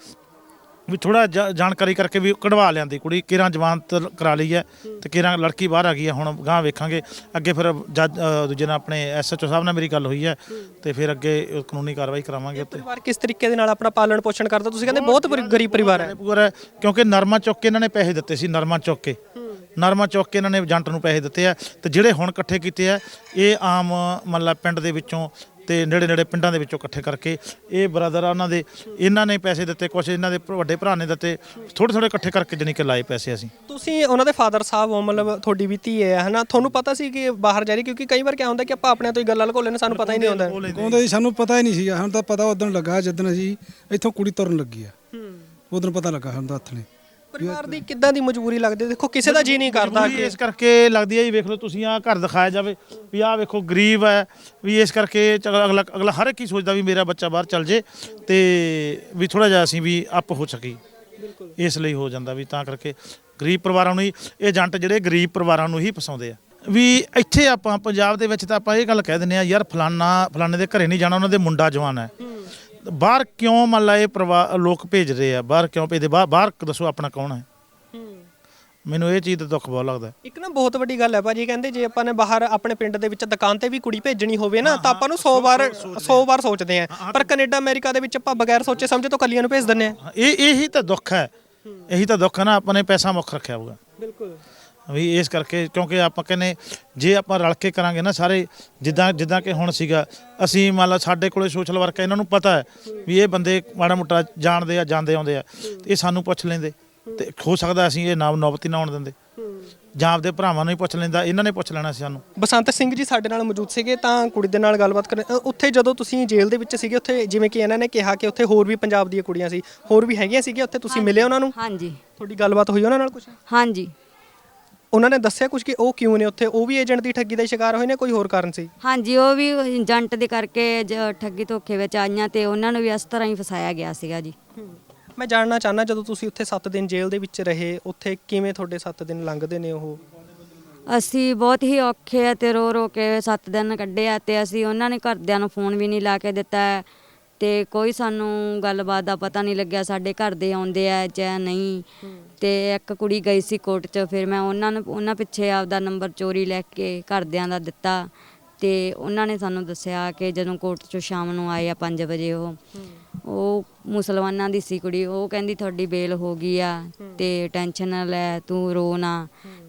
ਵੀ ਥੋੜਾ ਜਾਣਕਾਰੀ ਕਰਕੇ ਵੀ ਕਢਵਾ ਲਿਆਂਦੀ ਕੁੜੀ ਕਿਰਾਂ ਜ਼ਮਾਨਤ ਕਰਾ ਲਈ ਹੈ ਤੇ ਕਿਰਾਂ ਲੜਕੀ ਬਾਹਰ ਆ ਗਈ ਹੈ ਹੁਣ ਗਾਂ ਵੇਖਾਂਗੇ। ਅੱਗੇ ਫਿਰ ਜੱਜ ਦੂਜੇ ਨਾਲ ਆਪਣੇ ਐਸਐਚਓ ਸਾਹਿਬ ਨਾਲ ਮੇਰੀ ਗੱਲ ਹੋਈ ਹੈ ਤੇ ਫਿਰ ਅੱਗੇ ਕਾਨੂੰਨੀ ਕਾਰਵਾਈ ਕਰਾਵਾਂਗੇ
ਪਰਿਵਾਰ ਕਿਸ ਤਰੀਕੇ ਦੇ ਨਾਲ ਆਪਣਾ ਪਾਲਣ ਪੋਸ਼ਣ ਕਰਦਾ? ਤੁਸੀਂ ਕਹਿੰਦੇ ਬਹੁਤ ਗਰੀ- ਗਰੀਬ ਪਰਿਵਾਰ ਹੈ।
ਪੂਰਾ ਕਿਉਂਕਿ ਨਰਮਾ ਚੁੱਕ ਕੇ ਇਹਨਾਂ ਨੇ ਪੈਸੇ ਦਿੱਤੇ ਸੀ ਨਰਮਾ ਚੁੱਕ ਕੇ। ਨਰਮਾ ਚੁੱਕ ਕੇ ਇਹਨਾਂ ਨੇ ਏਜੰਟ ਨੂੰ ਪੈਸੇ ਦਿੱਤੇ ਆ ਤੇ ਜਿਹੜੇ ਹੁਣ ਇਕੱਠੇ ਕੀਤੇ ਆ ਇਹ ਆਮ ਮਤਲਬ ਪਿੰਡ ਦੇ ਵਿੱਚੋਂ ਤੇ ਨੇੜੇ ਨੇੜੇ ਪਿੰਡਾਂ ਦੇ ਵਿੱਚੋਂ ਇਕੱਠੇ ਕਰਕੇ ਇਹ ਬ੍ਰਦਰ ਆ ਉਹਨਾਂ ਦੇ ਇਹਨਾਂ ਨੇ ਪੈਸੇ ਦਿੱਤੇ ਕੁਝ ਇਹਨਾਂ ਦੇ ਵੱਡੇ ਭਰਾ ਨੇ ਦਿੱਤੇ ਥੋੜੇ ਥੋੜੇ ਇਕੱਠੇ ਕਰਕੇ ਜਾਣੀ ਕਿ ਲਾਏ ਪੈਸੇ ਅਸੀਂ।
ਤੁਸੀਂ ਉਹਨਾਂ ਦੇ ਫਾਦਰ ਸਾਹਿਬ ਹੋ ਮਤਲਬ ਤੁਹਾਡੀ ਵੀ ਧੀ ਹੈ ਹਨਾ? ਤੁਹਾਨੂੰ ਪਤਾ ਸੀ ਕਿ ਬਾਹਰ ਜਾ ਰਹੀ ਕਿਉਂਕਿ ਕਈ ਵਾਰ ਕਿਆ ਹੁੰਦਾ ਕਿ ਆਪਾਂ ਆਪਣੇ ਤੋਂ ਹੀ ਗੱਲਾਂ ਲਕੋ ਲੈਣੇ ਸਾਨੂੰ ਪਤਾ ਹੀ ਨਹੀਂ ਹੁੰਦਾ।
ਕਹਿੰਦੇ ਜੀ ਸਾਨੂੰ ਪਤਾ ਹੀ ਨਹੀਂ ਸੀਗਾ ਸਾਨੂੰ ਤਾਂ ਪਤਾ ਉਦੋਂ ਲੱਗਾ ਜਦੋਂ ਅਸੀਂ ਇੱਥੋਂ ਕੁੜੀ ਤੁਰਨ ਲੱਗੀ ਆ। ਉਦੋਂ ਪਤਾ ਲੱਗਾ ਸਾਨੂੰ ਤਾਂ ਹੱਥ ਨੇ।
ਪਰਿਵਾਰ ਦੀ ਕਿੱਦਾਂ ਦੀ ਮਜਬੂਰੀ ਲੱਗਦੀ ਹੈ? ਦੇਖੋ ਕਿਸੇ ਦਾ ਜੀ ਨਹੀਂ ਕਰਦਾ
ਮਜਬੂਰੀ ਇਸ ਕਰਕੇ ਲੱਗਦੀ ਹੈ ਜੀ ਵੇਖ ਲਓ ਤੁਸੀਂ ਆ ਘਰ ਦਿਖਾਇਆ ਜਾਵੇ ਵੀ ਆਹ ਵੇਖੋ ਗਰੀਬ ਹੈ ਵੀ ਇਸ ਕਰਕੇ ਚੱਲ ਅਗਲਾ ਅਗਲਾ ਹਰ ਇੱਕ ਹੀ ਸੋਚਦਾ ਵੀ ਮੇਰਾ ਬੱਚਾ ਬਾਹਰ ਚੱਲ ਜੇ ਤੇ ਵੀ ਥੋੜਾ ਜਿਹਾ ਅਸੀਂ ਵੀ ਅਪ ਹੋ ਸਕੀ ਇਸ ਲਈ ਹੋ ਜਾਂਦਾ ਵੀ ਤਾਂ ਕਰਕੇ ਗਰੀਬ ਪਰਿਵਾਰਾਂ ਨੂੰ ਹੀ ਇਹ ਏਜੰਟ ਜਿਹੜੇ ਗਰੀਬ ਪਰਿਵਾਰਾਂ ਨੂੰ ਹੀ ਫਸਾਉਂਦੇ ਆ। ਵੀ ਇੱਥੇ ਆਪਾਂ ਪੰਜਾਬ ਦੇ ਵਿੱਚ ਤਾਂ ਆਪਾਂ ਇਹ ਗੱਲ ਕਹਿ ਦਿੰਦੇ ਆ ਯਾਰ ਫਲਾਨਾ ਫਲਾਣੇ ਦੇ ਘਰੇ ਨਹੀਂ ਜਾਣਾ ਉਹਨਾਂ ਦੇ ਮੁੰਡਾ ਜਵਾਨ ਹੈ। ਬਾਹਰ ਕਿਉਂ ਮੰਨ ਲਾ ਇਹ ਪਰਿਵਾਰ ਲੋਕ ਭੇਜ ਰਹੇ ਆ ਬਾਹਰ ਕਿਉਂ ਭੇਜਦੇ ਬਾਹਰ ਬਾਹਰ ਦੱਸੋ ਆਪਣਾ ਕੌਣ ਹੈ? ਮੈਨੂੰ ਇਹ ਚੀਜ਼ ਦਾ ਦੁੱਖ ਬਹੁਤ ਲੱਗਦਾ
ਇੱਕ ਨਾ ਬਹੁਤ ਵੱਡੀ ਗੱਲ ਹੈ ਭਾਜੀ ਕਹਿੰਦੇ ਜੇ ਆਪਾਂ ਨੇ ਬਾਹਰ ਆਪਣੇ ਪਿੰਡ ਦੇ ਵਿੱਚ ਦੁਕਾਨ ਤੇ ਵੀ ਕੁੜੀ ਭੇਜਣੀ ਹੋਵੇ ਨਾ ਤਾਂ ਆਪਾਂ ਨੂੰ 100 ਵਾਰ 100 ਵਾਰ ਸੋਚਦੇ ਆ ਪਰ ਕੈਨੇਡਾ ਅਮਰੀਕਾ ਦੇ ਵਿੱਚ ਆਪਾਂ ਬਗੈਰ ਸੋਚੇ ਸਮਝੇ ਤੋਂ ਕੱਲੀਆਂ ਨੂੰ ਭੇਜ ਦਿੰਦੇ ਆ
ਇਹ ਇਹੀ ਤਾਂ ਦੁੱਖ ਹੈ। ਇਹੀ ਤਾਂ ਦੁੱਖ ਹੈ ਨਾ ਆਪਾਂ ਨੇ ਪੈਸਾ ਮੁੱਖ ਰੱਖਿਆ ਹੋਊਗਾ।
ਬਿਲਕੁਲ।
ਵੀ ਇਸ ਕਰਕੇ ਕਿਉਂਕਿ ਆਪਾਂ ਕਹਿੰਦੇ ਜੇ ਆਪਾਂ ਰਲ ਕੇ ਕਰਾਂਗੇ ਨਾ ਸਾਰੇ ਜਿੱਦਾਂ ਜਿੱਦਾਂ ਕਿ ਹੁਣ ਸੀਗਾ ਅਸੀਂ ਮੰਨ ਲਾ ਸਾਡੇ ਕੋਲੇ ਸੋਸ਼ਲ ਵਰਕ ਹੈ ਇਹਨਾਂ ਨੂੰ ਪਤਾ ਹੈ ਵੀ ਇਹ ਬੰਦੇ ਮਾੜਾ ਮੋਟਾ ਜਾਣਦੇ ਆ ਜਾਂਦੇ ਆਉਂਦੇ ਆ ਇਹ ਸਾਨੂੰ ਪੁੱਛ ਲੈਂਦੇ ਤੇ ਹੋ ਸਕਦਾ ਅਸੀਂ ਇਹ ਨਾਮ ਨੌਬਤੀ ਨਾ ਆਉਣ ਦਿੰਦੇ। ਜਾਂ ਆਪਦੇ ਭਰਾਵਾਂ ਨੂੰ ਹੀ ਪੁੱਛ ਲੈਂਦਾ ਇਹਨਾਂ ਨੇ ਪੁੱਛ ਲੈਣਾ ਸੀ ਸਾਨੂੰ।
ਬਸੰਤ ਸਿੰਘ ਜੀ ਸਾਡੇ ਨਾਲ ਮੌਜੂਦ ਸੀਗੇ ਤਾਂ ਕੁੜੀ ਦੇ ਨਾਲ ਗੱਲਬਾਤ ਕਰਨ ਅ, ਉੱਥੇ ਜਦੋਂ ਤੁਸੀਂ ਜੇਲ੍ਹ ਦੇ ਵਿੱਚ ਸੀਗੇ ਉੱਥੇ ਜਿਵੇਂ ਕਿ ਇਹਨਾਂ ਨੇ ਕਿਹਾ ਕਿ ਉੱਥੇ ਹੋਰ ਵੀ ਪੰਜਾਬ ਦੀਆਂ ਕੁੜੀਆਂ ਸੀ ਹੋਰ ਵੀ ਹੈਗੀਆਂ ਸੀਗੀਆਂ ਉੱਥੇ ਤੁਸੀਂ ਮਿਲੇ ਉਹਨਾਂ ਨੂੰ?
ਹਾਂਜੀ।
ਤੁਹਾਡੀ ਗੱਲਬਾਤ ਹੋਈ ਉਹਨਾਂ ਨਾਲ ਕੁਝ
ਹਾਂਜੀ।
ਉਹਨਾਂ ਨੇ ਦੱਸਿਆ ਕੁਝ ਕਿ ਉਹ ਕਿਉਂ ਨੇ ਉੱਥੇ? ਉਹ ਵੀ ਏਜੰਟ ਦੀ ਠੱਗੀ ਦਾ ਸ਼ਿਕਾਰ ਹੋਏ ਨੇ ਕੋਈ ਹੋਰ ਕਾਰਨ ਸੀ?
ਹਾਂਜੀ ਉਹ ਵੀ ਏਜੰਟ ਦੇ ਕਰਕੇ ਜ- ਠੱਗੀ ਧੋਖੇ ਵਿੱਚ ਆਈਆਂ ਤੇ ਉਹਨਾਂ ਨੂੰ ਵੀ ਇਸ ਤਰ੍ਹਾਂ ਹੀ ਫਸਾਇਆ ਗਿਆ ਸੀਗਾ ਜੀ।
ਮੈਂ ਜਾਣਨਾ ਚਾਹਨਾ ਜਦੋਂ ਤੁਸੀਂ ਉੱਥੇ 7 ਦਿਨ ਜੇਲ੍ਹ ਦੇ ਵਿੱਚ ਰਹੇ ਉੱਥੇ ਕਿਵੇਂ ਤੁਹਾਡੇ 7 ਦਿਨ ਲੰਘਦੇ ਨੇ ਉਹ?
ਅਸੀਂ ਬਹੁਤ ਹੀ ਔਖੇ ਆ ਤੇ ਰੋ ਰੋ ਕੇ 7 ਦਿਨ ਕੱਢੇ ਆ ਤੇ ਅਸੀਂ ਉਹਨਾਂ ਨੇ ਘਰਦਿਆਂ ਨੂੰ ਫੋਨ ਵੀ ਨਹੀਂ ਲਾ ਕੇ ਦਿੱਤਾ। ਤੇ ਕੋਈ ਸਾਨੂੰ ਗੱਲਬਾਤ ਦਾ ਪਤਾ ਨਹੀਂ ਲੱਗਿਆ ਸਾਡੇ ਘਰ ਦੇ ਆਉਂਦੇ ਆ ਜਾਂ ਨਹੀਂ। ਤੇ ਇੱਕ ਕੁੜੀ ਗਈ ਸੀ ਕੋਰਟ 'ਚ, ਫਿਰ ਮੈਂ ਉਹਨਾਂ ਨੂੰ, ਉਹਨਾਂ ਪਿੱਛੇ ਆਪਦਾ ਨੰਬਰ ਚੋਰੀ ਲੈ ਕੇ ਘਰਦਿਆਂ ਦਾ ਦਿੱਤਾ। ਤੇ ਉਹਨਾਂ ਨੇ ਸਾਨੂੰ ਦੱਸਿਆ ਕਿ ਜਦੋਂ ਕੋਰਟ 'ਚੋਂ ਸ਼ਾਮ ਨੂੰ ਆਏ ਆ 5 ਵਜੇ ਉਹ ਉਹ ਮੁਸਲਮਾਨਾਂ ਦੀ ਸੀ ਕੁੜੀ, ਉਹ ਕਹਿੰਦੀ ਤੁਹਾਡੀ ਬੇਲ ਹੋ ਗਈ ਆ ਤੇ ਟੈਨਸ਼ਨ ਨਾ ਲੈ, ਤੂੰ ਰੋ ਨਾ।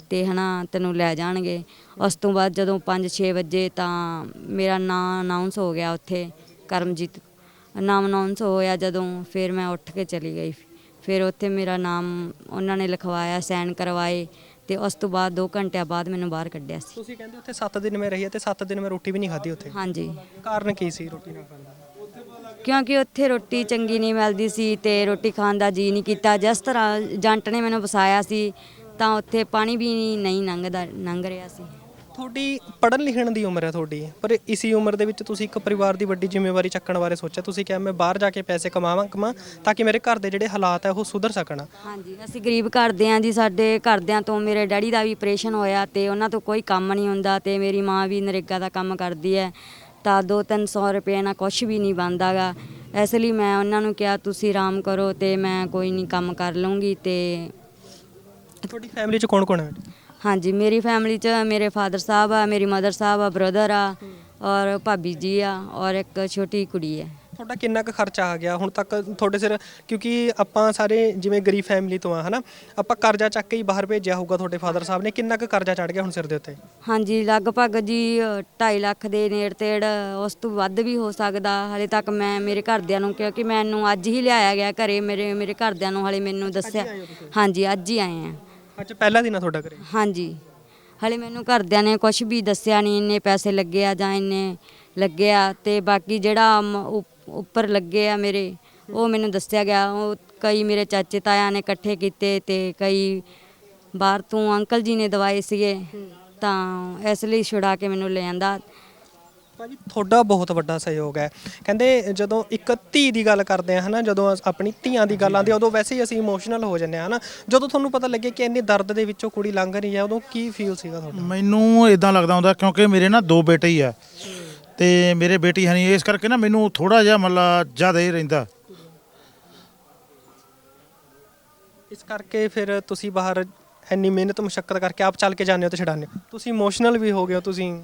ਤੇ ਹਨਾ, ਤੈਨੂੰ ਲੈ ਜਾਣਗੇ। ਉਸ ਤੋਂ ਬਾਅਦ ਜਦੋਂ 5-6 ਵਜੇ ਤਾਂ ਮੇਰਾ ਨਾਂ ਅਨਾਉਂਸ ਹੋ ਗਿਆ ਉੱਥੇ, ਕਰਮਜੀਤ ਨਾਮ ਅਨਾਉਂਸ ਹੋਇਆ ਜਦੋਂ ਫਿਰ ਮੈਂ ਉੱਠ ਕੇ ਚਲੀ ਗਈ। ਫਿਰ ਉੱਥੇ ਮੇਰਾ ਨਾਮ ਉਹਨਾਂ ਨੇ ਲਿਖਵਾਇਆ ਸਾਈਨ ਕਰਵਾਏ ਤੇ ਉਸ ਤੋਂ ਬਾਅਦ 2 ਘੰਟਿਆਂ ਬਾਅਦ ਮੈਨੂੰ ਬਾਹਰ ਕੱਢਿਆ ਸੀ।
ਤੁਸੀਂ ਕਹਿੰਦੇ ਉੱਥੇ 7 ਦਿਨ ਮੈਂ ਰਹੀ ਹਾਂ ਤੇ 7 ਦਿਨ ਮੈਂ ਰੋਟੀ ਵੀ ਨਹੀਂ ਖਾਧੀ ਉੱਥੇ?
ਹਾਂਜੀ।
ਕਾਰਨ ਕੀ ਸੀ ਰੋਟੀ ਨਾ ਖਾਣ ਦਾ?
ਕਿਉਂਕਿ ਉੱਥੇ ਰੋਟੀ ਚੰਗੀ ਨਹੀਂ ਮਿਲਦੀ ਸੀ ਤੇ ਰੋਟੀ ਖਾਣ ਦਾ ਜੀ ਨਹੀਂ ਕੀਤਾ। ਜਿਸ ਤਰ੍ਹਾਂ ਏਜੰਟ ਨੇ ਮੈਨੂੰ ਵਸਾਇਆ ਸੀ ਤਾਂ ਉੱਥੇ ਪਾਣੀ ਵੀ ਨਹੀਂ ਲੰਘਦਾ ਲੰਘ ਰਿਹਾ ਸੀ।
ਤੁਹਾਡੀ ਪੜ੍ਹਨ ਲਿਖਣ ਦੀ ਉਮਰ ਹੈ ਤੁਹਾਡੀ ਪਰ ਇਸੀ ਉਮਰ ਦੇ ਵਿੱਚ ਤੁਸੀਂ ਇੱਕ ਪਰਿਵਾਰ ਦੀ ਵੱਡੀ ਜ਼ਿੰਮੇਵਾਰੀ ਚੱਕਣ ਬਾਰੇ ਸੋਚਿਆ ਤੁਸੀਂ ਕਿਹਾ ਮੈਂ ਬਾਹਰ ਜਾ ਕੇ ਪੈਸੇ ਕਮਾਵਾਂ ਕਮਾਂ ਤਾਂ ਕਿ ਮੇਰੇ ਘਰ ਦੇ ਜਿਹੜੇ ਹਾਲਾਤ ਹੈ ਉਹ ਸੁਧਰ ਸਕਣ।
ਹਾਂਜੀ ਅਸੀਂ ਗਰੀਬ ਘਰਦੇ ਹਾਂ ਜੀ ਸਾਡੇ ਘਰਦਿਆਂ ਤੋਂ ਮੇਰੇ ਡੈਡੀ ਦਾ ਵੀ ਆਪਰੇਸ਼ਨ ਹੋਇਆ ਤੇ ਉਹਨਾਂ ਤੋਂ ਕੋਈ ਕੰਮ ਨਹੀਂ ਹੁੰਦਾ ਤੇ ਮੇਰੀ ਮਾਂ ਵੀ ਨਰੇਗਾ ਦਾ ਕੰਮ ਕਰਦੀ ਹੈ ਤਾਂ 2-300 ਰੁਪਏ ਨਾਲ ਕੁਝ ਵੀ ਨਹੀਂ ਬਣਦਾਗਾ ਇਸ ਲਈ ਮੈਂ ਉਹਨਾਂ ਨੂੰ ਕਿਹਾ ਤੁਸੀਂ ਆਰਾਮ ਕਰੋ ਤੇ ਮੈਂ ਕੋਈ ਨਹੀਂ ਕੰਮ ਕਰ ਲਵਾਂਗੀ ਤੇ
ਤੁਹਾਡੀ ਫੈਮਿਲੀ 'ਚ ਕੌਣ ਕੌਣ ਹੈ?
ਹਾਂਜੀ ਮੇਰੀ ਫੈਮਿਲੀ 'ਚ ਮੇਰੇ ਫਾਦਰ ਸਾਹਿਬ ਆ ਮੇਰੀ ਮਦਰ ਸਾਹਿਬ ਆ ਬ੍ਰਦਰ ਆ ਔਰ ਭਾਬੀ ਜੀ ਆ ਔਰ ਇੱਕ ਛੋਟੀ ਕੁੜੀ ਹੈ।
ਤੁਹਾਡਾ ਕਿੰਨਾ ਕੁ ਖਰਚਾ ਆ ਗਿਆ? ਹੁਣ ਤੱਕ ਤੁਹਾਡੇ ਸਿਰ ਕਿਉਂਕਿ ਆਪਾਂ ਸਾਰੇ ਜਿਵੇਂ ਗਰੀਬ ਫੈਮਿਲੀ ਤੋਂ ਆ ਹਨਾ? ਆਪਾਂ ਕਰਜ਼ਾ ਚੱਕ ਕੇ ਹੀ ਬਾਹਰ ਭੇਜਿਆ ਹੋਊਗਾ ਤੁਹਾਡੇ ਫਾਦਰ ਸਾਹਿਬ ਨੇ। ਕਿੰਨਾ ਕੁ ਕਰਜ਼ਾ ਚੜ ਗਿਆ ਹੁਣ ਸਿਰ ਦੇ ਉੱਤੇ?
ਹਾਂਜੀ ਲਗਭਗ ਜੀ 2.5 ਲੱਖ ਦੇ ਨੇੜ ਤੇੜ ਉਸ ਤੋਂ ਵੱਧ ਵੀ ਹੋ ਸਕਦਾ। ਹਲੇ ਤੱਕ ਮੈਂ ਮੇਰੇ ਘਰਦਿਆਂ ਨੂੰ ਕਿਉਂਕਿ ਮੈਨੂੰ ਅੱਜ ਹੀ ਲਿਆਇਆ ਗਿਆ ਘਰੇ ਮੇਰੇ ਮੇਰੇ ਘਰਦਿਆਂ ਨੂੰ ਹਲੇ ਮੈਨੂੰ ਦੱਸਿਆ। ਹਾਂਜੀ ਅੱਜ ਹੀ ਆਏ ਆ।
ਅੱਜ ਪਹਿਲਾ ਦਿਨ ਆ ਤੁਹਾਡਾ ਘਰੇ?
ਹਾਂਜੀ। ਹਲੇ ਮੈਨੂੰ ਘਰਦਿਆਂ ਨੇ ਕੁਝ ਵੀ ਦੱਸਿਆ ਨਹੀਂ ਇੰਨੇ ਪੈਸੇ ਲੱਗੇ ਆ ਜਾਂ ਇੰਨੇ ਲੱਗੇ ਆ ਤੇ ਬਾਕੀ ਜਿਹੜਾ ਮ- ਉਪ- ਉੱਪਰ ਲੱਗੇ ਆ ਮੇਰੇ ਉਹ ਮੈਨੂੰ ਦੱਸਿਆ ਗਿਆ। ਉਹ ਕਈ ਮੇਰੇ ਚਾਚੇ ਤਾਇਆ ਨੇ ਇਕੱਠੇ ਕੀਤੇ ਤੇ ਕਈ ਬਾਹਰ ਤੋਂ ਅੰਕਲ ਜੀ ਨੇ ਦਵਾਏ ਸੀਗੇ। ਤਾਂ ਇਸ ਲਈ ਛੁਡਾ ਕੇ ਮੈਨੂੰ ਲੈ ਆਂਦਾ।
ਭਾਜੀ ਤੁਹਾਡਾ ਬਹੁਤ ਵੱਡਾ ਸਹਿਯੋਗ ਹੈ। ਕਹਿੰਦੇ ਜਦੋਂ ਇੱਕ ਧੀ ਦੀ ਗੱਲ ਕਰਦੇ ਆ ਹਨਾ ਜਦੋਂ ਅਸ- ਆਪਣੀ ਧੀਆਂ ਦੀ ਗੱਲ ਆਉਂਦੀ ਆ ਉਦੋਂ ਵੈਸੇ ਹੀ ਅਸੀਂ ਇਮੋਸ਼ਨਲ ਹੋ ਜਾਂਦੇ ਆ ਹਨਾ। ਜਦੋਂ ਤੁਹਾਨੂੰ ਪਤਾ ਲੱਗੇ ਕਿ ਇੰਨੇ ਦਰਦ ਦੇ ਵਿੱਚੋਂ ਕੁੜੀ ਲੰਘ ਰਹੀ ਹੈ ਉਦੋਂ ਕੀ ਫੀਲ ਸੀਗਾ ਤੁਹਾਡਾ?
ਮੈਨੂੰ ਇਦਾਂ ਲੱਗਦਾ ਹੁੰਦਾ ਕਿਉਂਕਿ ਮੇਰੇ ਨਾ ਦੋ ਬੇਟੇ ਹੀ ਆ। ਤੇ ਮੇਰੇ ਬੇਟੀ ਹਨੀ ਇਸ ਕਰਕੇ ਨਾ ਮੈਨੂੰ ਥੋੜਾ ਜਿਹਾ ਮਤਲਬ ਜ਼ਿਆਦਾ ਹੀ ਰਹਿੰਦਾ।
ਇਸ ਕਰਕੇ ਫਿਰ ਤੁਸੀਂ ਬਾਹਰ ਇੰਨੀ ਮਿਹਨਤ ਮੁਸ਼ਕਲ ਕਰਕੇ ਆਪ ਚੱਲ ਕੇ ਜਾਂਦੇ ਹੋ ਤੇ ਛਡਾਉਂਦੇ ਹੋ। ਤੁਸੀਂ ਇਮੋਸ਼ਨਲ ਵੀ ਹੋ ਗਏ ਹੋ ਤੁਸੀਂ।